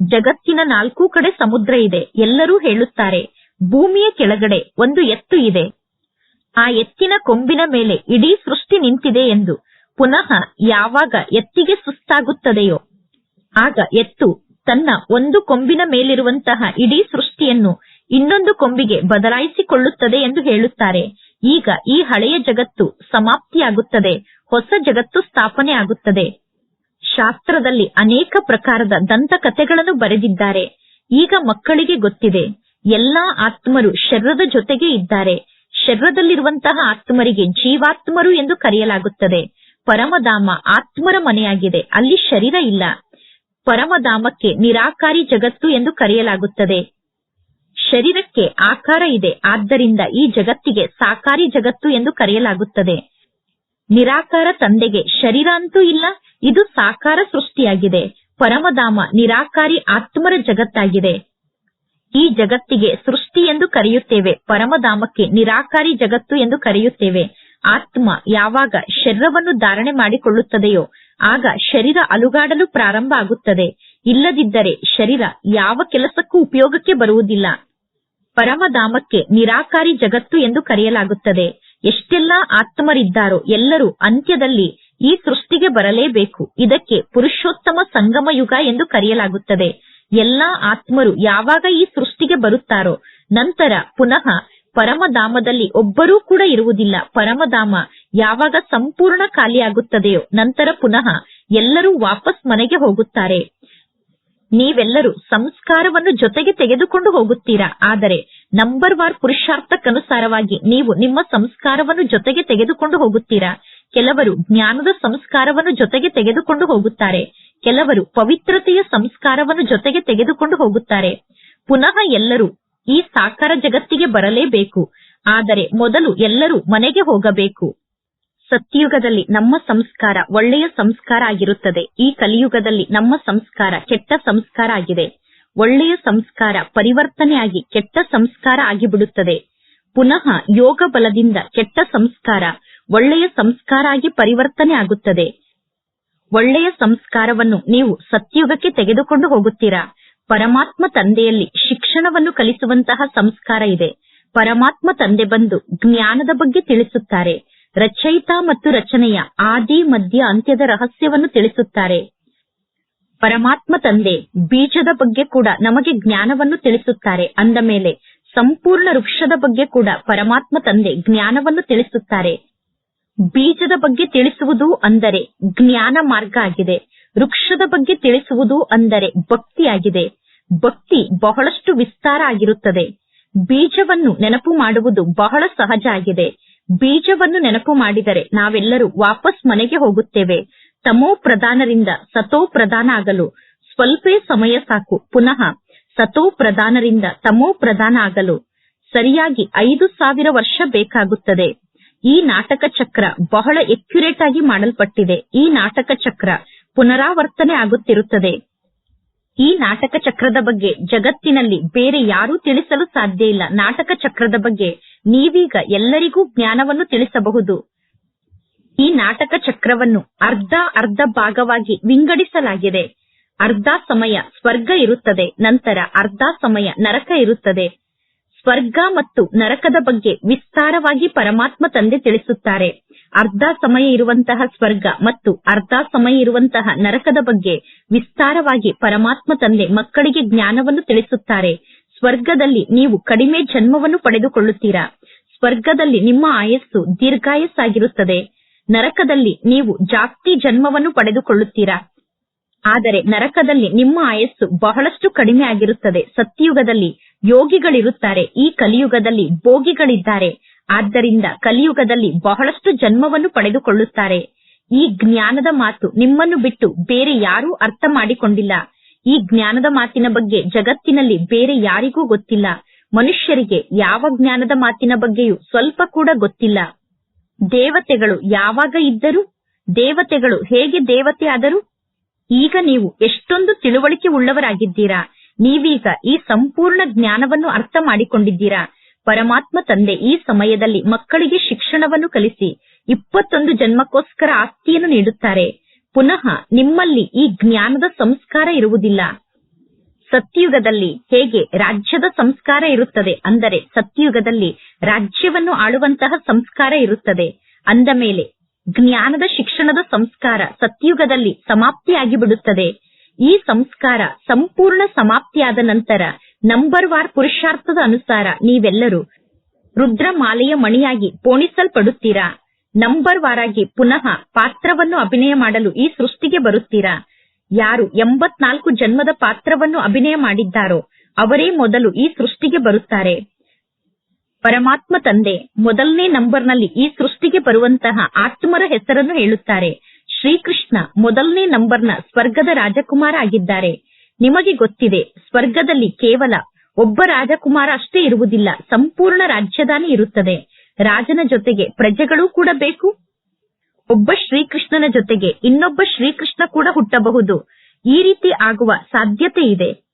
ಜಗತ್ತಿನ ನಾಲ್ಕೂ ಕಡೆ ಸಮುದ್ರ ಇದೆ. ಎಲ್ಲರೂ ಹೇಳುತ್ತಾರೆ, ಭೂಮಿಯ ಕೆಳಗಡೆ ಒಂದು ಎತ್ತು ಇದೆ. ಆ ಎತ್ತಿನ ಕೊಂಬಿನ ಮೇಲೆ ಇಡೀ ಸೃಷ್ಟಿ ನಿಂತಿದೆ ಎಂದು. ಪುನಃ ಯಾವಾಗ ಎತ್ತಿಗೆ ಸುಸ್ತಾಗುತ್ತದೆಯೋ ಆಗ ಎತ್ತು ತನ್ನ ಒಂದು ಕೊಂಬಿನ ಮೇಲಿರುವಂತಹ ಇಡೀ ಸೃಷ್ಟಿಯನ್ನು ಇನ್ನೊಂದು ಕೊಂಬಿಗೆ ಬದಲಾಯಿಸಿಕೊಳ್ಳುತ್ತದೆ ಎಂದು ಹೇಳುತ್ತಾರೆ. ಈಗ ಈ ಹಳೆಯ ಜಗತ್ತು ಸಮಾಪ್ತಿಯಾಗುತ್ತದೆ, ಹೊಸ ಜಗತ್ತು ಸ್ಥಾಪನೆ ಆಗುತ್ತದೆ. ಶಾಸ್ತ್ರದಲ್ಲಿ ಅನೇಕ ಪ್ರಕಾರದ ದಂತಕಥೆಗಳನ್ನು ಬರೆದಿದ್ದಾರೆ. ಈಗ ಮಕ್ಕಳಿಗೆ ಗೊತ್ತಿದೆ, ಎಲ್ಲಾ ಆತ್ಮರು ಶರೀರದ ಜೊತೆಗೆ ಇದ್ದಾರೆ. ಶರೀರದಲ್ಲಿರುವಂತಹ ಆತ್ಮರಿಗೆ ಜೀವಾತ್ಮರು ಎಂದು ಕರೆಯಲಾಗುತ್ತದೆ. ಪರಮಧಾಮ ಆತ್ಮರ ಮನೆಯಾಗಿದೆ. ಅಲ್ಲಿ ಶರೀರ ಇಲ್ಲ. ಪರಮಧಾಮಕ್ಕೆ ನಿರಾಕಾರಿ ಜಗತ್ತು ಎಂದು ಕರೆಯಲಾಗುತ್ತದೆ. ಶರೀರಕ್ಕೆ ಆಕಾರ ಇದೆ. ಆದ್ದರಿಂದ ಈ ಜಗತ್ತಿಗೆ ಸಾಕಾರಿ ಜಗತ್ತು ಎಂದು ಕರೆಯಲಾಗುತ್ತದೆ. ನಿರಾಕಾರ ತಂದೆಗೆ ಶರೀರ ಅಂತೂ ಇಲ್ಲ. ಇದು ಸಾಕಾರ ಸೃಷ್ಟಿಯಾಗಿದೆ. ಪರಮಧಾಮ ನಿರಾಕಾರಿ ಆತ್ಮರ ಜಗತ್ತಾಗಿದೆ. ಈ ಜಗತ್ತಿಗೆ ಸೃಷ್ಟಿ ಎಂದು ಕರೆಯುತ್ತೇವೆ, ಪರಮಧಾಮಕ್ಕೆ ನಿರಾಕಾರಿ ಜಗತ್ತು ಎಂದು ಕರೆಯುತ್ತೇವೆ. ಆತ್ಮ ಯಾವಾಗ ಶರೀರವನ್ನು ಧಾರಣೆ ಮಾಡಿಕೊಳ್ಳುತ್ತದೆಯೋ, ಆಗ ಶರೀರ ಅಲುಗಾಡಲು ಪ್ರಾರಂಭ ಆಗುತ್ತದೆ. ಇಲ್ಲದಿದ್ದರೆ ಶರೀರ ಯಾವ ಕೆಲಸಕ್ಕೂ ಉಪಯೋಗಕ್ಕೆ ಬರುವುದಿಲ್ಲ. ಪರಮಧಾಮಕ್ಕೆ ನಿರಾಕಾರಿ ಜಗತ್ತು ಎಂದು ಕರೆಯಲಾಗುತ್ತದೆ. ಎಷ್ಟೆಲ್ಲಾ ಆತ್ಮರಿದ್ದಾರೋ ಎಲ್ಲರೂ ಅಂತ್ಯದಲ್ಲಿ ಈ ಸೃಷ್ಟಿಗೆ ಬರಲೇಬೇಕು. ಇದಕ್ಕೆ ಪುರುಷೋತ್ತಮ ಸಂಗಮ ಯುಗ ಎಂದು ಕರೆಯಲಾಗುತ್ತದೆ. ಎಲ್ಲಾ ಆತ್ಮರು ಯಾವಾಗ ಈ ಸೃಷ್ಟಿಗೆ ಬರುತ್ತಾರೋ ನಂತರ ಪುನಃ ಪರಮಧಾಮದಲ್ಲಿ ಒಬ್ಬರೂ ಕೂಡ ಇರುವುದಿಲ್ಲ. ಪರಮಧಾಮ ಯಾವಾಗ ಸಂಪೂರ್ಣ ಖಾಲಿಯಾಗುತ್ತದೆಯೋ ನಂತರ ಪುನಃ ಎಲ್ಲರೂ ವಾಪಸ್ ಮನೆಗೆ ಹೋಗುತ್ತಾರೆ. ನೀವೆಲ್ಲರೂ ಸಂಸ್ಕಾರವನ್ನು ಜೊತೆಗೆ ತೆಗೆದುಕೊಂಡು ಹೋಗುತ್ತೀರಾ? ಆದರೆ ನಂಬರ್ ವಾರ್ ಪುರುಷಾರ್ಥಕ್ಕನುಸಾರವಾಗಿ ನೀವು ನಿಮ್ಮ ಸಂಸ್ಕಾರವನ್ನು ಜೊತೆಗೆ ತೆಗೆದುಕೊಂಡು ಹೋಗುತ್ತೀರಾ? ಕೆಲವರು ಜ್ಞಾನದ ಸಂಸ್ಕಾರವನ್ನು ಜೊತೆಗೆ ತೆಗೆದುಕೊಂಡು ಹೋಗುತ್ತಾರೆ. ಕೆಲವರು ಪವಿತ್ರತೆಯ ಸಂಸ್ಕಾರವನ್ನು ಜೊತೆಗೆ ತೆಗೆದುಕೊಂಡು ಹೋಗುತ್ತಾರೆ. ಪುನಃ ಎಲ್ಲರೂ ಈ ಸಾಕಾರ ಜಗತ್ತಿಗೆ ಬರಲೇಬೇಕು. ಆದರೆ ಮೊದಲು ಎಲ್ಲರೂ ಮನೆಗೆ ಹೋಗಬೇಕು. ಸತ್ಯಯುಗದಲ್ಲಿ ನಮ್ಮ ಸಂಸ್ಕಾರ ಒಳ್ಳೆಯ ಸಂಸ್ಕಾರ ಆಗಿರುತ್ತದೆ. ಈ ಕಲಿಯುಗದಲ್ಲಿ ನಮ್ಮ ಸಂಸ್ಕಾರ ಕೆಟ್ಟ ಸಂಸ್ಕಾರ ಆಗಿದೆ. ಒಳ್ಳೆಯ ಸಂಸ್ಕಾರ ಪರಿವರ್ತನೆಯಾಗಿ ಕೆಟ್ಟ ಸಂಸ್ಕಾರ ಆಗಿಬಿಡುತ್ತದೆ. ಪುನಃ ಯೋಗ ಬಲದಿಂದ ಕೆಟ್ಟ ಸಂಸ್ಕಾರ ಒಳ್ಳೆಯ ಸಂಸ್ಕಾರ ಆಗಿ ಪರಿವರ್ತನೆ ಆಗುತ್ತದೆ. ಒಳ್ಳೆಯ ಸಂಸ್ಕಾರವನ್ನು ನೀವು ಸತ್ಯುಗಕ್ಕೆ ತೆಗೆದುಕೊಂಡು ಹೋಗುತ್ತೀರಾ? ಪರಮಾತ್ಮ ತಂದೆಯಲ್ಲಿ ಶಿಕ್ಷಣವನ್ನು ಕಲಿಸುವಂತಹ ಸಂಸ್ಕಾರ ಇದೆ. ಪರಮಾತ್ಮ ತಂದೆ ಬಂದು ಜ್ಞಾನದ ಬಗ್ಗೆ ತಿಳಿಸುತ್ತಾರೆ. ರಚಯಿತ ಮತ್ತು ರಚನೆಯ ಆದಿ, ಮಧ್ಯ, ಅಂತ್ಯದ ರಹಸ್ಯವನ್ನು ತಿಳಿಸುತ್ತಾರೆ. ಪರಮಾತ್ಮ ತಂದೆ ಬೀಜದ ಬಗ್ಗೆ ಕೂಡ ನಮಗೆ ಜ್ಞಾನವನ್ನು ತಿಳಿಸುತ್ತಾರೆ. ಅಂದ ಮೇಲೆ ಸಂಪೂರ್ಣ ವೃಕ್ಷದ ಬಗ್ಗೆ ಕೂಡ ಪರಮಾತ್ಮ ತಂದೆ ಜ್ಞಾನವನ್ನು ತಿಳಿಸುತ್ತಾರೆ. ಬೀಜದ ಬಗ್ಗೆ ತಿಳಿಸುವುದು ಅಂದರೆ ಜ್ಞಾನ ಮಾರ್ಗ ಆಗಿದೆ. ವೃಕ್ಷದ ಬಗ್ಗೆ ತಿಳಿಸುವುದು ಅಂದರೆ ಭಕ್ತಿಯಾಗಿದೆ ಭಕ್ತಿ ಬಹಳಷ್ಟು ವಿಸ್ತಾರ ಆಗಿರುತ್ತದೆ. ಬೀಜವನ್ನು ನೆನಪು ಮಾಡುವುದು ಬಹಳ ಸಹಜ ಆಗಿದೆ. ಬೀಜವನ್ನು ನೆನಪು ಮಾಡಿದರೆ ನಾವೆಲ್ಲರೂ ವಾಪಸ್ ಮನೆಗೆ ಹೋಗುತ್ತೇವೆ. ತಮೋ ಪ್ರಧಾನರಿಂದ ಸತೋ ಪ್ರಧಾನ ಆಗಲು ಸ್ವಲ್ಪೇ ಸಮಯ ಸಾಕು. ಪುನಃ ಸತೋ ಪ್ರಧಾನರಿಂದ ತಮೋ ಪ್ರಧಾನ ಆಗಲು ಸರಿಯಾಗಿ ಐದು ಸಾವಿರ ವರ್ಷ ಬೇಕಾಗುತ್ತದೆ. ಈ ನಾಟಕ ಚಕ್ರ ಬಹಳ ಎಕ್ಯುರೇಟ್ ಆಗಿ ಮಾಡಲ್ಪಟ್ಟಿದೆ. ಈ ನಾಟಕ ಚಕ್ರ ಪುನರಾವರ್ತನೆ ಆಗುತ್ತಿರುತ್ತದೆ. ಈ ನಾಟಕ ಚಕ್ರದ ಬಗ್ಗೆ ಜಗತ್ತಿನಲ್ಲಿ ಬೇರೆ ಯಾರೂ ತಿಳಿಸಲು ಸಾಧ್ಯ ಇಲ್ಲ. ನಾಟಕ ಚಕ್ರದ ಬಗ್ಗೆ ನೀವೀಗ ಎಲ್ಲರಿಗೂ ಜ್ಞಾನವನ್ನು ತಿಳಿಸಬಹುದು. ಈ ನಾಟಕ ಚಕ್ರವನ್ನು ಅರ್ಧ ಅರ್ಧ ಭಾಗವಾಗಿ ವಿಂಗಡಿಸಲಾಗಿದೆ. ಅರ್ಧ ಸಮಯ ಸ್ವರ್ಗ ಇರುತ್ತದೆ, ನಂತರ ಅರ್ಧ ಸಮಯ ನರಕ ಇರುತ್ತದೆ. ಸ್ವರ್ಗ ಮತ್ತು ನರಕದ ಬಗ್ಗೆ ವಿಸ್ತಾರವಾಗಿ ಪರಮಾತ್ಮ ತಂದೆ ತಿಳಿಸುತ್ತಾರೆ. ಅರ್ಧ ಸಮಯ ಇರುವಂತಹ ಸ್ವರ್ಗ ಮತ್ತು ಅರ್ಧ ಸಮಯ ಇರುವಂತಹ ನರಕದ ಬಗ್ಗೆ ವಿಸ್ತಾರವಾಗಿ ಪರಮಾತ್ಮ ತಂದೆ ಮಕ್ಕಳಿಗೆ ಜ್ಞಾನವನ್ನು ತಿಳಿಸುತ್ತಾರೆ. ಸ್ವರ್ಗದಲ್ಲಿ ನೀವು ಕಡಿಮೆ ಜನ್ಮವನ್ನು ಪಡೆದುಕೊಳ್ಳುತ್ತೀರಾ? ಸ್ವರ್ಗದಲ್ಲಿ ನಿಮ್ಮ ಆಯಸ್ಸು ದೀರ್ಘಾಯಸ್ಸಾಗಿರುತ್ತದೆ. ನರಕದಲ್ಲಿ ನೀವು ಜಾಸ್ತಿ ಜನ್ಮವನ್ನು ಪಡೆದುಕೊಳ್ಳುತ್ತೀರಾ? ಆದರೆ ನರಕದಲ್ಲಿ ನಿಮ್ಮ ಆಯಸ್ಸು ಬಹಳಷ್ಟು ಕಡಿಮೆ ಆಗಿರುತ್ತದೆ. ಸತ್ಯಯುಗದಲ್ಲಿ ಯೋಗಿಗಳಿರುತ್ತಾರೆ. ಈ ಕಲಿಯುಗದಲ್ಲಿ ಭೋಗಿಗಳಿದ್ದಾರೆ. ಆದ್ದರಿಂದ ಕಲಿಯುಗದಲ್ಲಿ ಬಹಳಷ್ಟು ಜನ್ಮವನ್ನು ಪಡೆದುಕೊಳ್ಳುತ್ತಾರೆ. ಈ ಜ್ಞಾನದ ಮಾತು ನಿಮ್ಮನ್ನು ಬಿಟ್ಟು ಬೇರೆ ಯಾರೂ ಅರ್ಥ ಮಾಡಿಕೊಂಡಿಲ್ಲ. ಈ ಜ್ಞಾನದ ಮಾತಿನ ಬಗ್ಗೆ ಜಗತ್ತಿನಲ್ಲಿ ಬೇರೆ ಯಾರಿಗೂ ಗೊತ್ತಿಲ್ಲ. ಮನುಷ್ಯರಿಗೆ ಯಾವ ಜ್ಞಾನದ ಮಾತಿನ ಬಗ್ಗೆಯೂ ಸ್ವಲ್ಪ ಕೂಡ ಗೊತ್ತಿಲ್ಲ. ದೇವತೆಗಳು ಯಾವಾಗ ಇದ್ದರು? ದೇವತೆಗಳು ಹೇಗೆ ದೇವತೆ ಆದರು? ಈಗ ನೀವು ಎಷ್ಟೊಂದು ತಿಳುವಳಿಕೆ ಉಳ್ಳವರಾಗಿದ್ದೀರಾ? ನೀವೀಗ ಈ ಸಂಪೂರ್ಣ ಜ್ಞಾನವನ್ನು ಅರ್ಥ ಮಾಡಿಕೊಂಡಿದ್ದೀರಾ? ಪರಮಾತ್ಮ ತಂದೆ ಈ ಸಮಯದಲ್ಲಿ ಮಕ್ಕಳಿಗೆ ಶಿಕ್ಷಣವನ್ನು ಕಲಿಸಿ ಇಪ್ಪತ್ತೊಂದು ಜನ್ಮಕ್ಕೋಸ್ಕರ ಆಸ್ತಿಯನ್ನು ನೀಡುತ್ತಾರೆ. ಪುನಃ ನಿಮ್ಮಲ್ಲಿ ಈ ಜ್ಞಾನದ ಸಂಸ್ಕಾರ ಇರುವುದಿಲ್ಲ. ಸತ್ಯುಗದಲ್ಲಿ ಹೇಗೆ ರಾಜ್ಯದ ಸಂಸ್ಕಾರ ಇರುತ್ತದೆ ಅಂದರೆ ಸತ್ಯಯುಗದಲ್ಲಿ ರಾಜ್ಯವನ್ನು ಆಳುವಂತಹ ಸಂಸ್ಕಾರ ಇರುತ್ತದೆ. ಅಂದ ಮೇಲೆ ಜ್ಞಾನದ ಶಿಕ್ಷಣದ ಸಂಸ್ಕಾರ ಸತ್ಯುಗದಲ್ಲಿ ಸಮಾಪ್ತಿಯಾಗಿ ಬಿಡುತ್ತದೆ ಈ ಸಂಸ್ಕಾರ ಸಂಪೂರ್ಣ ಸಮಾಪ್ತಿಯಾದ ನಂತರ ನಂಬರ್ ವಾರ್ ಪುರುಷಾರ್ಥದ ಅನುಸಾರ ನೀವೆಲ್ಲರೂ ರುದ್ರಮಾಲೆಯ ಮಣಿಯಾಗಿ ಪೋಣಿಸಲ್ಪಡುತ್ತೀರಾ? ನಂಬರ್ ವಾರಾಗಿ ಪುನಃ ಪಾತ್ರವನ್ನು ಅಭಿನಯ ಮಾಡಲು ಈ ಸೃಷ್ಟಿಗೆ ಬರುತ್ತೀರಾ? ಯಾರು ಎಂಬತ್ನಾಲ್ಕು ಜನ್ಮದ ಪಾತ್ರವನ್ನು ಅಭಿನಯ ಮಾಡಿದ್ದಾರೋ ಅವರೇ ಮೊದಲು ಈ ಸೃಷ್ಟಿಗೆ ಬರುತ್ತಾರೆ. ಪರಮಾತ್ಮ ತಂದೆ ಮೊದಲನೇ ನಂಬರ್ನಲ್ಲಿ ಈ ಸೃಷ್ಟಿಗೆ ಬರುವಂತಹ ಆತ್ಮರ ಹೆಸರನ್ನು ಹೇಳುತ್ತಾರೆ. ಶ್ರೀಕೃಷ್ಣ ಮೊದಲನೇ ನಂಬರ್ನ ಸ್ವರ್ಗದ ರಾಜಕುಮಾರ ಆಗಿದ್ದಾರೆ. ನಿಮಗೆ ಗೊತ್ತಿದೆ, ಸ್ವರ್ಗದಲ್ಲಿ ಕೇವಲ ಒಬ್ಬ ರಾಜಕುಮಾರ ಅಷ್ಟೇ ಇರುವುದಿಲ್ಲ, ಸಂಪೂರ್ಣ ರಾಜ್ಯದಾನಿ ಇರುತ್ತದೆ. ರಾಜನ ಜೊತೆಗೆ ಪ್ರಜೆಗಳೂ ಕೂಡ ಬೇಕು. ಒಬ್ಬ ಶ್ರೀಕೃಷ್ಣನ ಜೊತೆಗೆ ಇನ್ನೊಬ್ಬ ಶ್ರೀಕೃಷ್ಣ ಕೂಡ ಹುಟ್ಟಬಹುದು. ಈ ರೀತಿ ಆಗುವ ಸಾಧ್ಯತೆ ಇದೆ.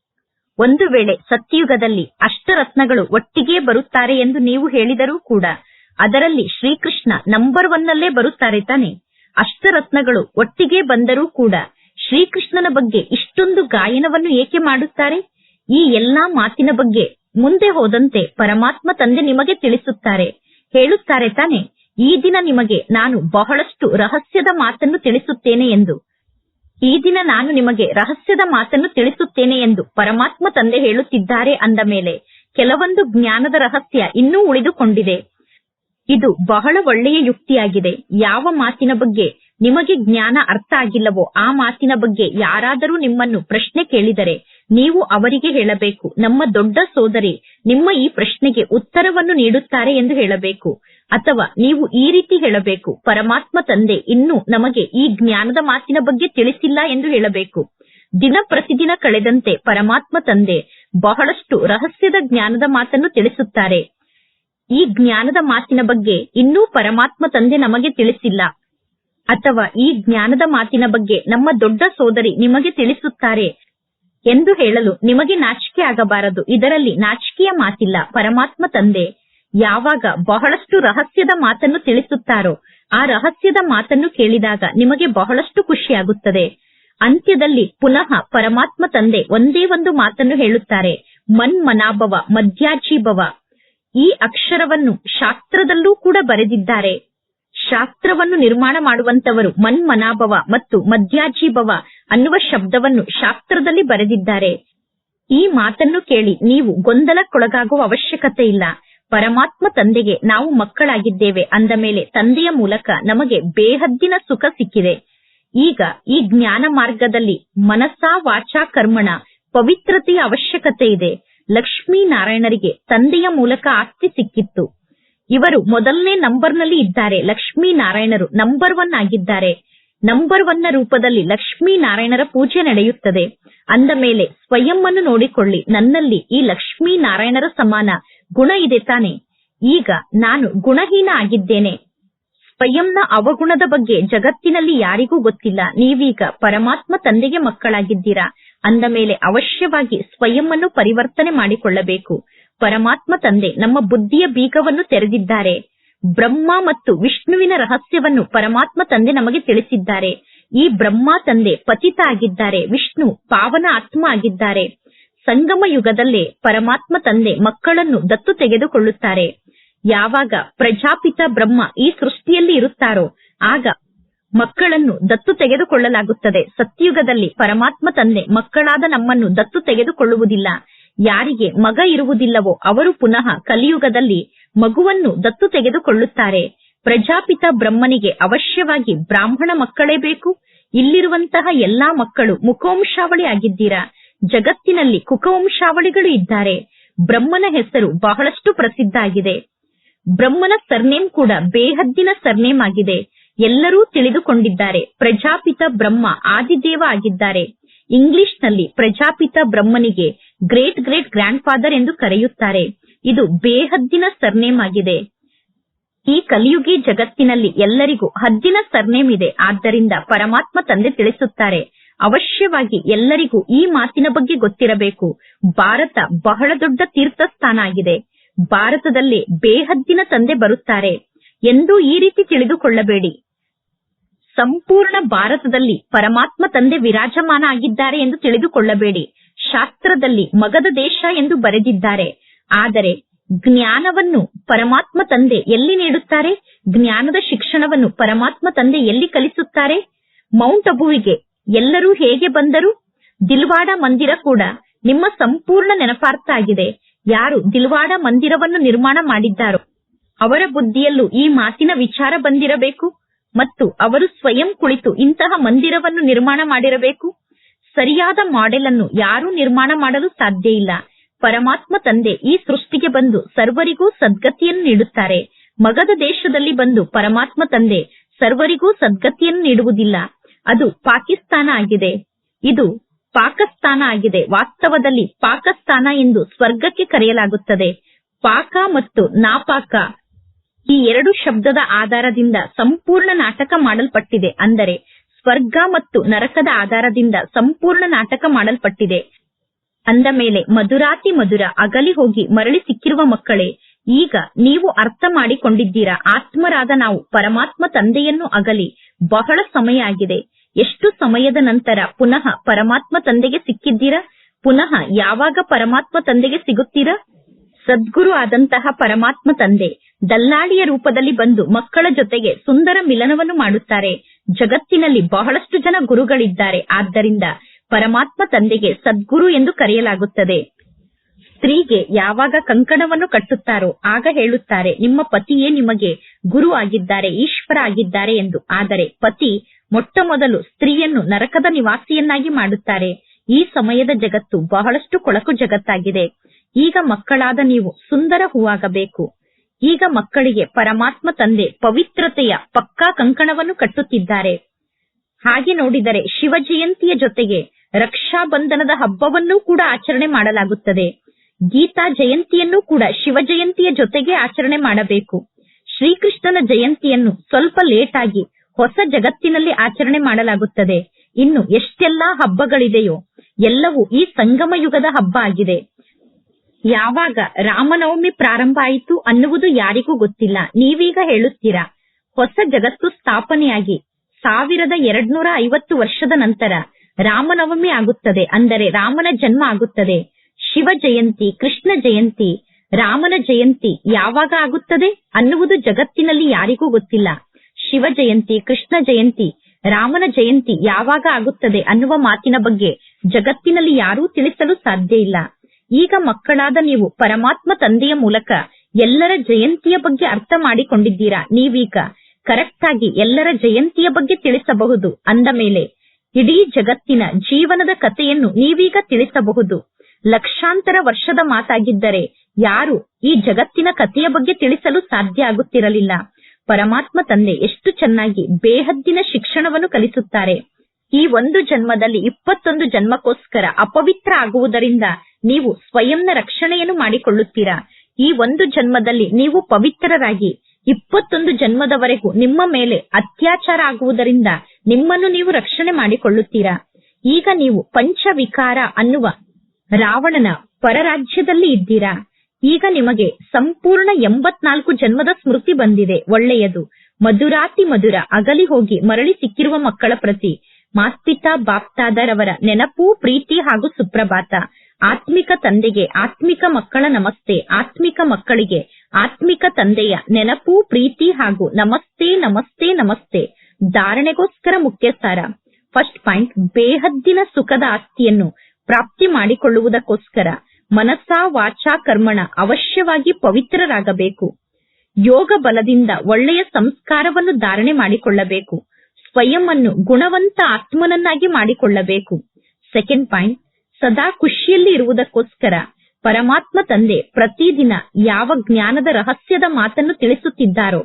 ಒಂದು ವೇಳೆ ಸತ್ಯಯುಗದಲ್ಲಿ ಅಷ್ಟರತ್ನಗಳು ಒಟ್ಟಿಗೆ ಬರುತ್ತಾರೆ ಎಂದು ನೀವು ಹೇಳಿದರೂ ಕೂಡ ಅದರಲ್ಲಿ ಶ್ರೀಕೃಷ್ಣ ನಂಬರ್ ಒನ್ನಲ್ಲೇ ಬರುತ್ತಾರೆ ತಾನೆ. ಅಷ್ಟರತ್ನಗಳು ಒಟ್ಟಿಗೆ ಬಂದರೂ ಕೂಡ ಶ್ರೀಕೃಷ್ಣನ ಬಗ್ಗೆ ಇಷ್ಟೊಂದು ಗಾಯನವನ್ನು ಏಕೆ ಮಾಡುತ್ತಾರೆ? ಈ ಎಲ್ಲಾ ಮಾತಿನ ಬಗ್ಗೆ ಮುಂದೆ ಹೋದಂತೆ ಪರಮಾತ್ಮ ತಂದೆ ನಿಮಗೆ ತಿಳಿಸುತ್ತಾರೆ. ಹೇಳುತ್ತಾರೆ ತಾನೆ, ಈ ದಿನ ನಿಮಗೆ ನಾನು ಬಹಳಷ್ಟು ರಹಸ್ಯದ ಮಾತನ್ನು ತಿಳಿಸುತ್ತೇನೆ ಎಂದು. ಈ ದಿನ ನಾನು ನಿಮಗೆ ರಹಸ್ಯದ ಮಾತನ್ನು ತಿಳಿಸುತ್ತೇನೆ ಎಂದು ಪರಮಾತ್ಮ ತಂದೆ ಹೇಳುತ್ತಿದ್ದಾರೆ ಅಂದ ಮೇಲೆ ಕೆಲವೊಂದು ಜ್ಞಾನದ ರಹಸ್ಯ ಇನ್ನೂ ಉಳಿದುಕೊಂಡಿದೆ. ಇದು ಬಹಳ ಒಳ್ಳೆಯ ಯುಕ್ತಿಯಾಗಿದೆ. ಯಾವ ಮಾತಿನ ಬಗ್ಗೆ ನಿಮಗೆ ಜ್ಞಾನ ಅರ್ಥ ಆಗಿಲ್ಲವೋ ಆ ಮಾತಿನ ಬಗ್ಗೆ ಯಾರಾದರೂ ನಿಮ್ಮನ್ನು ಪ್ರಶ್ನೆ ಕೇಳಿದರೆ ನೀವು ಅವರಿಗೆ ಹೇಳಬೇಕು. ನಮ್ಮ ದೊಡ್ಡ ಸೋದರಿ ನಿಮ್ಮ ಈ ಪ್ರಶ್ನೆಗೆ ಉತ್ತರವನ್ನು ನೀಡುತ್ತಾರೆ ಎಂದು ಹೇಳಬೇಕು. ಅಥವಾ ನೀವು ಈ ರೀತಿ ಹೇಳಬೇಕು, ಪರಮಾತ್ಮ ತಂದೆ ಇನ್ನೂ ನಮಗೆ ಈ ಜ್ಞಾನದ ಮಾತಿನ ಬಗ್ಗೆ ತಿಳಿಸಿಲ್ಲ ಎಂದು ಹೇಳಬೇಕು. ದಿನ ಪ್ರತಿದಿನ ಕಳೆದಂತೆ ಪರಮಾತ್ಮ ತಂದೆ ಬಹಳಷ್ಟು ರಹಸ್ಯದ ಜ್ಞಾನದ ಮಾತನ್ನು ತಿಳಿಸುತ್ತಾರೆ. ಈ ಜ್ಞಾನದ ಮಾತಿನ ಬಗ್ಗೆ ಇನ್ನೂ ಪರಮಾತ್ಮ ತಂದೆ ನಮಗೆ ತಿಳಿಸಿಲ್ಲ. ಅಥವಾ ಈ ಜ್ಞಾನದ ಮಾತಿನ ಬಗ್ಗೆ ನಮ್ಮ ದೊಡ್ಡ ಸೋದರಿ ನಿಮಗೆ ತಿಳಿಸುತ್ತಾರೆ. ಎಂದು ಹೇಳಲು ನಿಮಗೆ ನಾಚಿಕೆ ಆಗಬಾರದು. ಇದರಲ್ಲಿ ನಾಚಿಕೆಯ ಮಾತಿಲ್ಲ. ಪರಮಾತ್ಮ ತಂದೆ ಯಾವಾಗ ಬಹಳಷ್ಟು ರಹಸ್ಯದ ಮಾತನ್ನು ತಿಳಿಸುತ್ತಾರೋ, ಆ ರಹಸ್ಯದ ಮಾತನ್ನು ಕೇಳಿದಾಗ ನಿಮಗೆ ಬಹಳಷ್ಟು ಖುಷಿಯಾಗುತ್ತದೆ. ಅಂತ್ಯದಲ್ಲಿ ಪುನಃ ಪರಮಾತ್ಮ ತಂದೆ ಒಂದೇ ಒಂದು ಮಾತನ್ನು ಹೇಳುತ್ತಾರೆ. ಮನ್ ಮನಾಭವ ಮಧ್ಯಾಜೀಭವ. ಈ ಅಕ್ಷರವನ್ನು ಶಾಸ್ತ್ರದಲ್ಲೂ ಕೂಡ ಬರೆದಿದ್ದಾರೆ. ಶಾಸ್ತ್ರವನ್ನು ನಿರ್ಮಾಣ ಮಾಡುವಂತವರು ಮನ್ ಮನಾಭವ ಮತ್ತು ಮಧ್ಯಾಜೀಭವ ಅನ್ನುವ ಶಬ್ದವನ್ನು ಶಾಸ್ತ್ರದಲ್ಲಿ ಬರೆದಿದ್ದಾರೆ. ಈ ಮಾತನ್ನು ಕೇಳಿ ನೀವು ಗೊಂದಲಕ್ಕೊಳಗಾಗುವ ಅವಶ್ಯಕತೆ ಇಲ್ಲ. ಪರಮಾತ್ಮ ತಂದೆಗೆ ನಾವು ಮಕ್ಕಳಾಗಿದ್ದೇವೆ ಅಂದ ಮೇಲೆ ತಂದೆಯ ಮೂಲಕ ನಮಗೆ ಬೇಹದ್ದಿನ ಸುಖ ಸಿಕ್ಕಿದೆ. ಈಗ ಈ ಜ್ಞಾನ ಮಾರ್ಗದಲ್ಲಿ ಮನಸಾ ವಾಚಾ ಕರ್ಮಣ, ಪವಿತ್ರತೆಯ ಅವಶ್ಯಕತೆ ಇದೆ. ಲಕ್ಷ್ಮೀ ನಾರಾಯಣರಿಗೆ ತಂದೆಯ ಮೂಲಕ ಆಸ್ತಿ ಸಿಕ್ಕಿತ್ತು. ಇವರು ಮೊದಲನೇ ನಂಬರ್ನಲ್ಲಿ ಇದ್ದಾರೆ. ಲಕ್ಷ್ಮೀ ನಾರಾಯಣರು ನಂಬರ್ ಒನ್ ಆಗಿದ್ದಾರೆ. ನಂಬರ್ ಒನ್ನ ರೂಪದಲ್ಲಿ ಲಕ್ಷ್ಮೀ ನಾರಾಯಣರ ಪೂಜೆ ನಡೆಯುತ್ತದೆ. ಅಂದ ಮೇಲೆ ಸ್ವಯಂ ಅನ್ನು ನೋಡಿಕೊಳ್ಳಿ. ನನ್ನಲ್ಲಿ ಈ ಲಕ್ಷ್ಮೀ ನಾರಾಯಣರ ಸಮಾನ ಗುಣ ಇದೆ ತಾನೆ. ಈಗ ನಾನು ಗುಣಹೀನ ಆಗಿದ್ದೇನೆ. ಸ್ವಯಂನ ಅವಗುಣದ ಬಗ್ಗೆ ಜಗತ್ತಿನಲ್ಲಿ ಯಾರಿಗೂ ಗೊತ್ತಿಲ್ಲ. ನೀವೀಗ ಪರಮಾತ್ಮ ತಂದೆಗೆ ಮಕ್ಕಳಾಗಿದ್ದೀರಾ? ಅಂದ ಮೇಲೆ ಅವಶ್ಯವಾಗಿ ಸ್ವಯಂ ಅನ್ನು ಪರಿವರ್ತನೆ ಮಾಡಿಕೊಳ್ಳಬೇಕು. ಪರಮಾತ್ಮ ತಂದೆ ನಮ್ಮ ಬುದ್ಧಿಯ ಬೀಗವನ್ನು ತೆರೆದಿದ್ದಾರೆ. ಬ್ರಹ್ಮ ಮತ್ತು ವಿಷ್ಣುವಿನ ರಹಸ್ಯವನ್ನು ಪರಮಾತ್ಮ ತಂದೆ ನಮಗೆ ತಿಳಿಸಿದ್ದಾರೆ. ಈ ಬ್ರಹ್ಮ ತಂದೆ ಪತಿತ ಆಗಿದ್ದಾರೆ, ವಿಷ್ಣು ಪಾವನ ಆತ್ಮ ಆಗಿದ್ದಾರೆ. ಸಂಗಮ ಯುಗದಲ್ಲೇ ಪರಮಾತ್ಮ ತಂದೆ ಮಕ್ಕಳನ್ನು ದತ್ತು ತೆಗೆದುಕೊಳ್ಳುತ್ತಾರೆ. ಯಾವಾಗ ಪ್ರಜಾಪಿತ ಬ್ರಹ್ಮ ಈ ಸೃಷ್ಟಿಯಲ್ಲಿ ಇರುತ್ತಾರೋ, ಆಗ ಮಕ್ಕಳನ್ನು ದತ್ತು ತೆಗೆದುಕೊಳ್ಳಲಾಗುತ್ತದೆ. ಸತ್ಯುಗದಲ್ಲಿ ಪರಮಾತ್ಮ ತಂದೆ ಮಕ್ಕಳಾದ ನಮ್ಮನ್ನು ದತ್ತು ತೆಗೆದುಕೊಳ್ಳುವುದಿಲ್ಲ. ಯಾರಿಗೆ ಮಗ ಇರುವುದಿಲ್ಲವೋ ಅವರು ಪುನಃ ಕಲಿಯುಗದಲ್ಲಿ ಮಗುವನ್ನು ದತ್ತು ತೆಗೆದುಕೊಳ್ಳುತ್ತಾರೆ. ಪ್ರಜಾಪಿತ ಬ್ರಹ್ಮನಿಗೆ ಅವಶ್ಯವಾಗಿ ಬ್ರಾಹ್ಮಣ ಮಕ್ಕಳೇ ಬೇಕು. ಇಲ್ಲಿರುವಂತಹ ಎಲ್ಲಾ ಮಕ್ಕಳು ಮುಖವಂಶಾವಳಿ ಆಗಿದ್ದೀರಾ? ಜಗತ್ತಿನಲ್ಲಿ ಕುಕವಂಶಾವಳಿಗಳು ಇದ್ದಾರೆ. ಬ್ರಹ್ಮನ ಹೆಸರು ಬಹಳಷ್ಟು ಪ್ರಸಿದ್ಧ ಆಗಿದೆ ಬ್ರಹ್ಮನ ಸರ್ನೇಮ್ ಕೂಡ ಬೇಹದ್ದಿನ ಸರ್ನೇಮ್ ಆಗಿದೆ. ಎಲ್ಲರೂ ತಿಳಿದುಕೊಂಡಿದ್ದಾರೆ, ಪ್ರಜಾಪಿತ ಬ್ರಹ್ಮ ಆದಿದೇವ ಆಗಿದ್ದಾರೆ. ಇಂಗ್ಲಿಷ್ನಲ್ಲಿ ಪ್ರಜಾಪಿತ ಬ್ರಹ್ಮನಿಗೆ ಗ್ರೇಟ್ ಗ್ರೇಟ್ ಗ್ರ್ಯಾಂಡ್ ಫಾದರ್ ಎಂದು ಕರೆಯುತ್ತಾರೆ. ಇದು ಬೇಹದ್ದಿನ ಸರ್ನೇಮ್ ಆಗಿದೆ. ಈ ಕಲಿಯುಗಿ ಜಗತ್ತಿನಲ್ಲಿ ಎಲ್ಲರಿಗೂ ಹದ್ದಿನ ಸರ್ನೇಮ್ ಇದೆ. ಆದ್ದರಿಂದ ಪರಮಾತ್ಮ ತಂದೆ ತಿಳಿಸುತ್ತಾರೆ. ಅವಶ್ಯವಾಗಿ ಎಲ್ಲರಿಗೂ ಈ ಮಾತಿನ ಬಗ್ಗೆ ಗೊತ್ತಿರಬೇಕು. ಭಾರತ ಬಹಳ ದೊಡ್ಡ ತೀರ್ಥಸ್ಥಾನ ಆಗಿದೆ. ಭಾರತದಲ್ಲಿ ಬೇಹದ್ದಿನ ತಂದೆ ಬರುತ್ತಾರೆ. ಎಂದು ಈ ರೀತಿ ತಿಳಿದುಕೊಳ್ಳಬೇಡಿ. ಸಂಪೂರ್ಣ ಭಾರತದಲ್ಲಿ ಪರಮಾತ್ಮ ತಂದೆ ವಿರಾಜಮಾನ ಆಗಿದ್ದಾರೆ ಎಂದು ತಿಳಿದುಕೊಳ್ಳಬೇಡಿ. ಶಾಸ್ತ್ರದಲ್ಲಿ ಮಗದ ದೇಶ ಎಂದು ಬರೆದಿದ್ದಾರೆ. ಆದರೆ ಜ್ಞಾನವನ್ನು ಪರಮಾತ್ಮ ತಂದೆ ಎಲ್ಲಿ ನೀಡುತ್ತಾರೆ? ಜ್ಞಾನದ ಶಿಕ್ಷಣವನ್ನು ಪರಮಾತ್ಮ ತಂದೆ ಎಲ್ಲಿ ಕಲಿಸುತ್ತಾರೆ? ಮೌಂಟ್ ಅಬುವಿಗೆ ಎಲ್ಲರೂ ಹೇಗೆ ಬಂದರು? ದಿಲ್ವಾಡ ಮಂದಿರ ಕೂಡ ನಿಮ್ಮ ಸಂಪೂರ್ಣ ನೆನಪಾರ್ಥ ಆಗಿದೆ ಯಾರು ದಿಲ್ವಾಡ ಮಂದಿರವನ್ನು ನಿರ್ಮಾಣ ಮಾಡಿದ್ದಾರೋ? ಅವರ ಬುದ್ಧಿಯಲ್ಲೂ ಈ ಮಾತಿನ ವಿಚಾರ ಬಂದಿರಬೇಕು? ಮತ್ತು ಅವರು ಸ್ವಯಂ ಕುಳಿತು ಇಂತಹ ಮಂದಿರವನ್ನು ನಿರ್ಮಾಣ ಮಾಡಿರಬೇಕು? ಸರಿಯಾದ ಮಾಡೆಲ್ ಅನ್ನು ಯಾರೂ ನಿರ್ಮಾಣ ಮಾಡಲು ಸಾಧ್ಯ ಇಲ್ಲ. ಪರಮಾತ್ಮ ತಂದೆ ಈ ಸೃಷ್ಟಿಗೆ ಬಂದು ಸರ್ವರಿಗೂ ಸದ್ಗತಿಯನ್ನು ನೀಡುತ್ತಾರೆ. ಮಗದ ದೇಶದಲ್ಲಿ ಬಂದು ಪರಮಾತ್ಮ ತಂದೆ ಸರ್ವರಿಗೂ ಸದ್ಗತಿಯನ್ನು ನೀಡುವುದಿಲ್ಲ. ಅದು ಪಾಕಿಸ್ತಾನ ಆಗಿದೆ. ಇದು ಪಾಕಿಸ್ತಾನ ಆಗಿದೆ. ವಾಸ್ತವದಲ್ಲಿ ಪಾಕಸ್ತಾನ ಎಂದು ಸ್ವರ್ಗಕ್ಕೆ ಕರೆಯಲಾಗುತ್ತದೆ. ಪಾಕ ಮತ್ತು ನಾಪಾಕ ಈ ಎರಡು ಶಬ್ದದ ಆಧಾರದಿಂದ ಸಂಪೂರ್ಣ ನಾಟಕ ಮಾಡಲ್ಪಟ್ಟಿದೆ. ಅಂದರೆ ಸ್ವರ್ಗ ಮತ್ತು ನರಕದ ಆಧಾರದಿಂದ ಸಂಪೂರ್ಣ ನಾಟಕ ಮಾಡಲ್ಪಟ್ಟಿದೆ. ಅಂದ ಮೇಲೆ ಮಧುರಾತಿ ಮಧುರ ಅಗಲಿ ಹೋಗಿ ಮರಳಿ ಸಿಕ್ಕಿರುವ ಮಕ್ಕಳೇ, ಈಗ ನೀವು ಅರ್ಥ ಮಾಡಿಕೊಂಡಿದ್ದೀರಾ? ಆತ್ಮರಾದ ನಾವು ಪರಮಾತ್ಮ ತಂದೆಯನ್ನು ಅಗಲಿ. ಬಹಳ ಸಮಯ ಆಗಿದೆ. ಎಷ್ಟು ಸಮಯದ ನಂತರ ಪುನಃ ಪರಮಾತ್ಮ ತಂದೆಗೆ ಸಿಕ್ಕಿದ್ದೀರಾ? ಪುನಃ ಯಾವಾಗ ಪರಮಾತ್ಮ ತಂದೆಗೆ ಸಿಗುತ್ತೀರಾ? ಸದ್ಗುರು ಆದಂತಹ ಪರಮಾತ್ಮ ತಂದೆ ದಲ್ಲಾಳಿಯ ರೂಪದಲ್ಲಿ ಬಂದು ಮಕ್ಕಳ ಜೊತೆಗೆ ಸುಂದರ ಮಿಲನವನ್ನು ಮಾಡುತ್ತಾರೆ. ಜಗತ್ತಿನಲ್ಲಿ ಬಹಳಷ್ಟು ಜನ ಗುರುಗಳಿದ್ದಾರೆ. ಆದ್ದರಿಂದ ಪರಮಾತ್ಮ ತಂದೆಗೆ ಸದ್ಗುರು ಎಂದು ಕರೆಯಲಾಗುತ್ತದೆ. ಸ್ತ್ರೀಗೆ ಯಾವಾಗ ಕಂಕಣವನ್ನು ಕಟ್ಟುತ್ತಾರೋ ಆಗ ಹೇಳುತ್ತಾರೆ, ನಿಮ್ಮ ಪತಿಯೇ ನಿಮಗೆ ಗುರು ಆಗಿದ್ದಾರೆ, ಈಶ್ವರ ಆಗಿದ್ದಾರೆ ಎಂದು. ಆದರೆ ಪತಿ ಮೊಟ್ಟ ಮೊದಲು ಸ್ತ್ರೀಯನ್ನು ನರಕದ ನಿವಾಸಿಯನ್ನಾಗಿ ಮಾಡುತ್ತಾರೆ. ಈ ಸಮಯದ ಜಗತ್ತು ಬಹಳಷ್ಟು ಕೊಳಕು ಜಗತ್ತಾಗಿದೆ. ಈಗ ಮಕ್ಕಳಾದ ನೀವು ಸುಂದರ ಹೂವಾಗಬೇಕು. ಈಗ ಮಕ್ಕಳಿಗೆ ಪರಮಾತ್ಮ ತಂದೆ ಪವಿತ್ರತೆಯ ಪಕ್ಕಾ ಕಂಕಣವನ್ನು ಕಟ್ಟುತ್ತಿದ್ದಾರೆ. ಹಾಗೆ ನೋಡಿದರೆ ಶಿವ ಜಯಂತಿಯ ಜೊತೆಗೆ ರಕ್ಷಾ ಬಂಧನದ ಹಬ್ಬವನ್ನೂ ಕೂಡ ಆಚರಣೆ ಮಾಡಲಾಗುತ್ತದೆ. ಗೀತಾ ಜಯಂತಿಯನ್ನು ಕೂಡ ಶಿವ ಜಯಂತಿಯ ಜೊತೆಗೆ ಆಚರಣೆ ಮಾಡಬೇಕು. ಶ್ರೀಕೃಷ್ಣನ ಜಯಂತಿಯನ್ನು ಸ್ವಲ್ಪ ಲೇಟ್ ಆಗಿ ಹೊಸ ಜಗತ್ತಿನಲ್ಲಿ ಆಚರಣೆ ಮಾಡಲಾಗುತ್ತದೆ. ಇನ್ನು ಎಷ್ಟೆಲ್ಲಾ ಹಬ್ಬಗಳಿದೆಯೋ ಎಲ್ಲವೂ ಈ ಸಂಗಮ ಯುಗದ ಹಬ್ಬ ಆಗಿದೆ. ಯಾವಾಗ ರಾಮನವಮಿ ಪ್ರಾರಂಭ ಆಯಿತು ಅನ್ನುವುದು ಯಾರಿಗೂ ಗೊತ್ತಿಲ್ಲ. ನೀವೀಗ ಹೇಳುತ್ತೀರಾ? ಹೊಸ ಜಗತ್ತು ಸ್ಥಾಪನೆಯಾಗಿ ಸಾವಿರದ ಎರಡ್ನೂರ ಐವತ್ತು ವರ್ಷದ ನಂತರ ರಾಮನವಮಿ ಆಗುತ್ತದೆ. ಅಂದರೆ ರಾಮನ ಜನ್ಮ ಆಗುತ್ತದೆ. ಶಿವ ಜಯಂತಿ, ಕೃಷ್ಣ ಜಯಂತಿ, ರಾಮನ ಜಯಂತಿ ಯಾವಾಗ ಆಗುತ್ತದೆ ಅನ್ನುವುದು ಜಗತ್ತಿನಲ್ಲಿ ಯಾರಿಗೂ ಗೊತ್ತಿಲ್ಲ. ಶಿವ ಜಯಂತಿ, ಕೃಷ್ಣ ಜಯಂತಿ, ರಾಮನ ಜಯಂತಿ ಯಾವಾಗ ಆಗುತ್ತದೆ ಅನ್ನುವ ಮಾತಿನ ಬಗ್ಗೆ ಜಗತ್ತಿನಲ್ಲಿ ಯಾರೂ ತಿಳಿಸಲು ಸಾಧ್ಯ ಇಲ್ಲ ಈಗ ಮಕ್ಕಳಾದ ನೀವು ಪರಮಾತ್ಮ ತಂದೆಯ ಮೂಲಕ ಎಲ್ಲರ ಜಯಂತಿಯ ಬಗ್ಗೆ ಅರ್ಥ ಮಾಡಿಕೊಂಡಿದ್ದೀರಾ? ನೀವೀಗ ಕರೆಕ್ಟ್ ಆಗಿ ಎಲ್ಲರ ಜಯಂತಿಯ ಬಗ್ಗೆ ತಿಳಿಸಬಹುದು. ಅಂದ ಮೇಲೆ ಇಡೀ ಜಗತ್ತಿನ ಜೀವನದ ಕಥೆಯನ್ನು ನೀವೀಗ ತಿಳಿಸಬಹುದು. ಲಕ್ಷಾಂತರ ವರ್ಷದ ಮಾತಾಗಿದ್ದರೆ ಯಾರು ಈ ಜಗತ್ತಿನ ಕಥೆಯ ಬಗ್ಗೆ ತಿಳಿಸಲು ಸಾಧ್ಯ ಆಗುತ್ತಿರಲಿಲ್ಲ. ಪರಮಾತ್ಮ ತಂದೆ ಎಷ್ಟು ಚೆನ್ನಾಗಿ ಬೇಹದ್ದಿನ ಶಿಕ್ಷಣವನ್ನು ಕಲಿಸುತ್ತಾರೆ. ಈ ಒಂದು ಜನ್ಮದಲ್ಲಿ ಇಪ್ಪತ್ತೊಂದು ಜನ್ಮಕ್ಕೋಸ್ಕರ ಅಪವಿತ್ರ ಆಗುವುದರಿಂದ ನೀವು ಸ್ವಯಂನ ರಕ್ಷಣೆಯನ್ನು ಮಾಡಿಕೊಳ್ಳುತ್ತೀರಾ? ಈ ಒಂದು ಜನ್ಮದಲ್ಲಿ ನೀವು ಪವಿತ್ರರಾಗಿ ಇಪ್ಪತ್ತೊಂದು ಜನ್ಮದವರೆಗೂ ನಿಮ್ಮ ಮೇಲೆ ಅತ್ಯಾಚಾರ ಆಗುವುದರಿಂದ ನಿಮ್ಮನ್ನು ನೀವು ರಕ್ಷಣೆ ಮಾಡಿಕೊಳ್ಳುತ್ತೀರಾ? ಈಗ ನೀವು ಪಂಚವಿಕಾರ ಅನ್ನುವ ರಾವಣನ ಪರರಾಜ್ಯದಲ್ಲಿ ಇದ್ದೀರಾ? ಈಗ ನಿಮಗೆ ಸಂಪೂರ್ಣ ಎಂಬತ್ನಾಲ್ಕು ಜನ್ಮದ ಸ್ಮೃತಿ ಬಂದಿದೆ, ಒಳ್ಳೆಯದು. ಮಧುರಾತಿ ಮಧುರ ಅಗಲಿ ಹೋಗಿ ಮರಳಿ ಸಿಕ್ಕಿರುವ ಮಕ್ಕಳ ಪ್ರತಿ ಮಾಸ್ಪಿತಾ ಬಾಪ್ತಾದರವರ ನೆನಪು, ಪ್ರೀತಿ ಹಾಗೂ ಸುಪ್ರಭಾತ. ಆತ್ಮಿಕ ತಂದೆಗೆ ಆತ್ಮಿಕ ಮಕ್ಕಳ ನಮಸ್ತೆ, ಆತ್ಮಿಕ ಮಕ್ಕಳಿಗೆ ಆತ್ಮಿಕ ತಂದೆಯ ನೆನಪು, ಪ್ರೀತಿ ಹಾಗೂ ನಮಸ್ತೆ ನಮಸ್ತೆ ನಮಸ್ತೆ. ಧಾರಣೆಗೋಸ್ಕರ ಮುಖ್ಯ ಸಾರ ಫಸ್ಟ್ ಪಾಯಿಂಟ್, ಬೇಹದ್ದಿನ ಸುಖದ ಆಸ್ತಿಯನ್ನು ಪ್ರಾಪ್ತಿ ಮಾಡಿಕೊಳ್ಳುವುದಕ್ಕೋಸ್ಕರ ಮನಸ್ಸ ವಾಚಾ ಕರ್ಮಣ ಅವಶ್ಯವಾಗಿ ಪವಿತ್ರರಾಗಬೇಕು. ಯೋಗ ಬಲದಿಂದ ಒಳ್ಳೆಯ ಸಂಸ್ಕಾರವನ್ನು ಧಾರಣೆ ಮಾಡಿಕೊಳ್ಳಬೇಕು. ಸ್ವಯಂ ಅನ್ನು ಗುಣವಂತ ಆತ್ಮನನ್ನಾಗಿ ಮಾಡಿಕೊಳ್ಳಬೇಕು. ಸೆಕೆಂಡ್ ಪಾಯಿಂಟ್ ಸದಾ ಖುಷಿಯಲ್ಲಿ ಇರುವುದಕ್ಕೋಸ್ಕರ ಪರಮಾತ್ಮ ತಂದೆ ಪ್ರತಿದಿನ ಯಾವ ಜ್ಞಾನದ ರಹಸ್ಯದ ಮಾತನ್ನು ತಿಳಿಸುತ್ತಿದ್ದಾರೋ,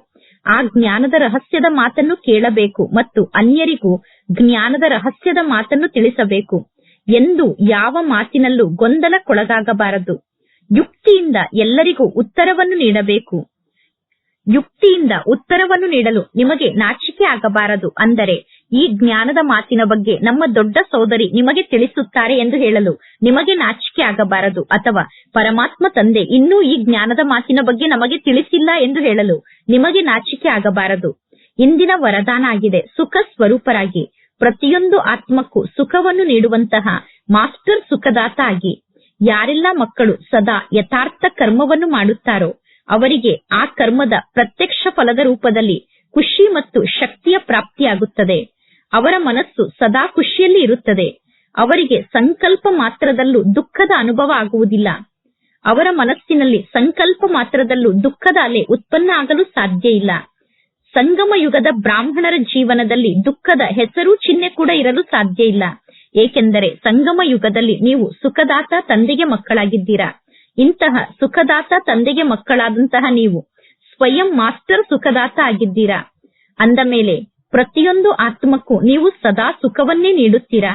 ಆ ಜ್ಞಾನದ ರಹಸ್ಯದ ಮಾತನ್ನು ಕೇಳಬೇಕು ಮತ್ತು ಅನ್ಯರಿಗೂ ಜ್ಞಾನದ ರಹಸ್ಯದ ಮಾತನ್ನು ತಿಳಿಸಬೇಕು. ಎಂದು ಯಾವ ಮಾತಿನಲ್ಲೂ ಗೊಂದಲಕ್ಕೊಳಗಾಗಬಾರದು. ಯುಕ್ತಿಯಿಂದ ಎಲ್ಲರಿಗೂ ಉತ್ತರವನ್ನು ನೀಡಬೇಕು. ಯುಕ್ತಿಯಿಂದ ಉತ್ತರವನ್ನು ನೀಡಲು ನಿಮಗೆ ನಾಚಿಕೆ ಆಗಬಾರದು. ಅಂದರೆ ಈ ಜ್ಞಾನದ ಮಾತಿನ ಬಗ್ಗೆ ನಮ್ಮ ದೊಡ್ಡ ಸೋದರಿ ನಿಮಗೆ ತಿಳಿಸುತ್ತಾರೆ ಎಂದು ಹೇಳಲು ನಿಮಗೆ ನಾಚಿಕೆ ಆಗಬಾರದು ಅಥವಾ ಪರಮಾತ್ಮ ತಂದೆ ಇನ್ನೂ ಈ ಜ್ಞಾನದ ಮಾತಿನ ಬಗ್ಗೆ ನಮಗೆ ತಿಳಿಸಿಲ್ಲ ಎಂದು ಹೇಳಲು ನಿಮಗೆ ನಾಚಿಕೆ ಆಗಬಾರದು. ಇಂದಿನ ವರದಾನ ಆಗಿದೆ, ಸುಖ ಸ್ವರೂಪರಾಗಿ. ಪ್ರತಿಯೊಂದು ಆತ್ಮಕ್ಕೂ ಸುಖವನ್ನು ನೀಡುವಂತಹ ಮಾಸ್ಟರ್ ಸುಖದಾತ ಆಗಿ. ಯಾರೆಲ್ಲ ಮಕ್ಕಳು ಸದಾ ಯಥಾರ್ಥ ಕರ್ಮವನ್ನು ಮಾಡುತ್ತಾರೋ, ಅವರಿಗೆ ಆ ಕರ್ಮದ ಪ್ರತ್ಯಕ್ಷ ಫಲದ ರೂಪದಲ್ಲಿ ಖುಷಿ ಮತ್ತು ಶಕ್ತಿಯ ಪ್ರಾಪ್ತಿಯಾಗುತ್ತದೆ. ಅವರ ಮನಸ್ಸು ಸದಾ ಖುಷಿಯಲ್ಲಿ ಇರುತ್ತದೆ. ಅವರಿಗೆ ಸಂಕಲ್ಪ ಮಾತ್ರದಲ್ಲೂ ದುಃಖದ ಅನುಭವ ಆಗುವುದಿಲ್ಲ. ಅವರ ಮನಸ್ಸಿನಲ್ಲಿ ಸಂಕಲ್ಪ ಮಾತ್ರದಲ್ಲೂ ದುಃಖದ ಅಲೆ ಉತ್ಪನ್ನ ಆಗಲು ಸಾಧ್ಯ ಇಲ್ಲ. ಸಂಗಮ ಯುಗದ ಬ್ರಾಹ್ಮಣರ ಜೀವನದಲ್ಲಿ ದುಃಖದ ಹೆಸರು ಚಿಹ್ನೆ ಕೂಡ ಇರಲು ಸಾಧ್ಯ ಇಲ್ಲ. ಏಕೆಂದರೆ ಸಂಗಮ ಯುಗದಲ್ಲಿ ನೀವು ಸುಖದಾತ ತಂದೆಗೆ ಮಕ್ಕಳಾಗಿದ್ದೀರಾ. ಇಂತಹ ಸುಖದಾತ ತಂದೆಗೆ ಮಕ್ಕಳಾದಂತಹ ನೀವು ಸ್ವಯಂ ಮಾಸ್ಟರ್ ಸುಖದಾತ ಆಗಿದ್ದೀರಾ. ಅಂದ ಮೇಲೆ ಪ್ರತಿಯೊಂದು ಆತ್ಮಕ್ಕೂ ನೀವು ಸದಾ ಸುಖವನ್ನೇ ನೀಡುತ್ತೀರಾ.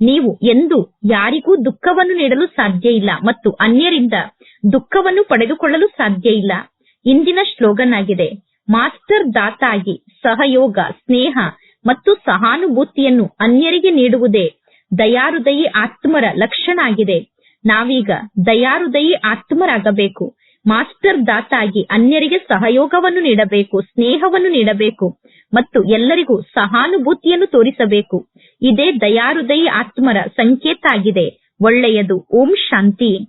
ನೀವು ಎಂದು ಯಾರಿಗೂ ದುಃಖವನ್ನು ನೀಡಲು ಸಾಧ್ಯ ಇಲ್ಲ ಮತ್ತು ಅನ್ಯರಿಂದ ದುಃಖವನ್ನು ಪಡೆದುಕೊಳ್ಳಲು ಸಾಧ್ಯ ಇಲ್ಲ. ಇಂದಿನ ಶ್ಲೋಗನ್ ಆಗಿದೆ ಮಾಸ್ಟರ್ ದಾತಾಗಿ ಸಹಯೋಗ, ಸ್ನೇಹ ಮತ್ತು ಸಹಾನುಭೂತಿಯನ್ನು ಅನ್ಯರಿಗೆ ನೀಡುವುದೇ ದಯಾರುದಯಿ ಆತ್ಮರ ಲಕ್ಷಣ ಆಗಿದೆ. ನಾವೀಗ ದಯಾರುದಯಿ ಆತ್ಮರಾಗಬೇಕು. ಮಾಸ್ಟರ್ ದಾತಾಗಿ ಅನ್ಯರಿಗೆ ಸಹಯೋಗವನ್ನು ನೀಡಬೇಕು, ಸ್ನೇಹವನ್ನು ನೀಡಬೇಕು. ಮತ್ತು ಎಲ್ಲರಿಗೂ ಸಹಾನುಭೂತಿಯನ್ನು ತೋರಿಸಬೇಕು. ಇದೇ ದಯಾರುದಯಿ ಆತ್ಮರ ಸಂಕೇತ ಆಗಿದೆ. ಒಳ್ಳೆಯದು. ಓಂ ಶಾಂತಿ.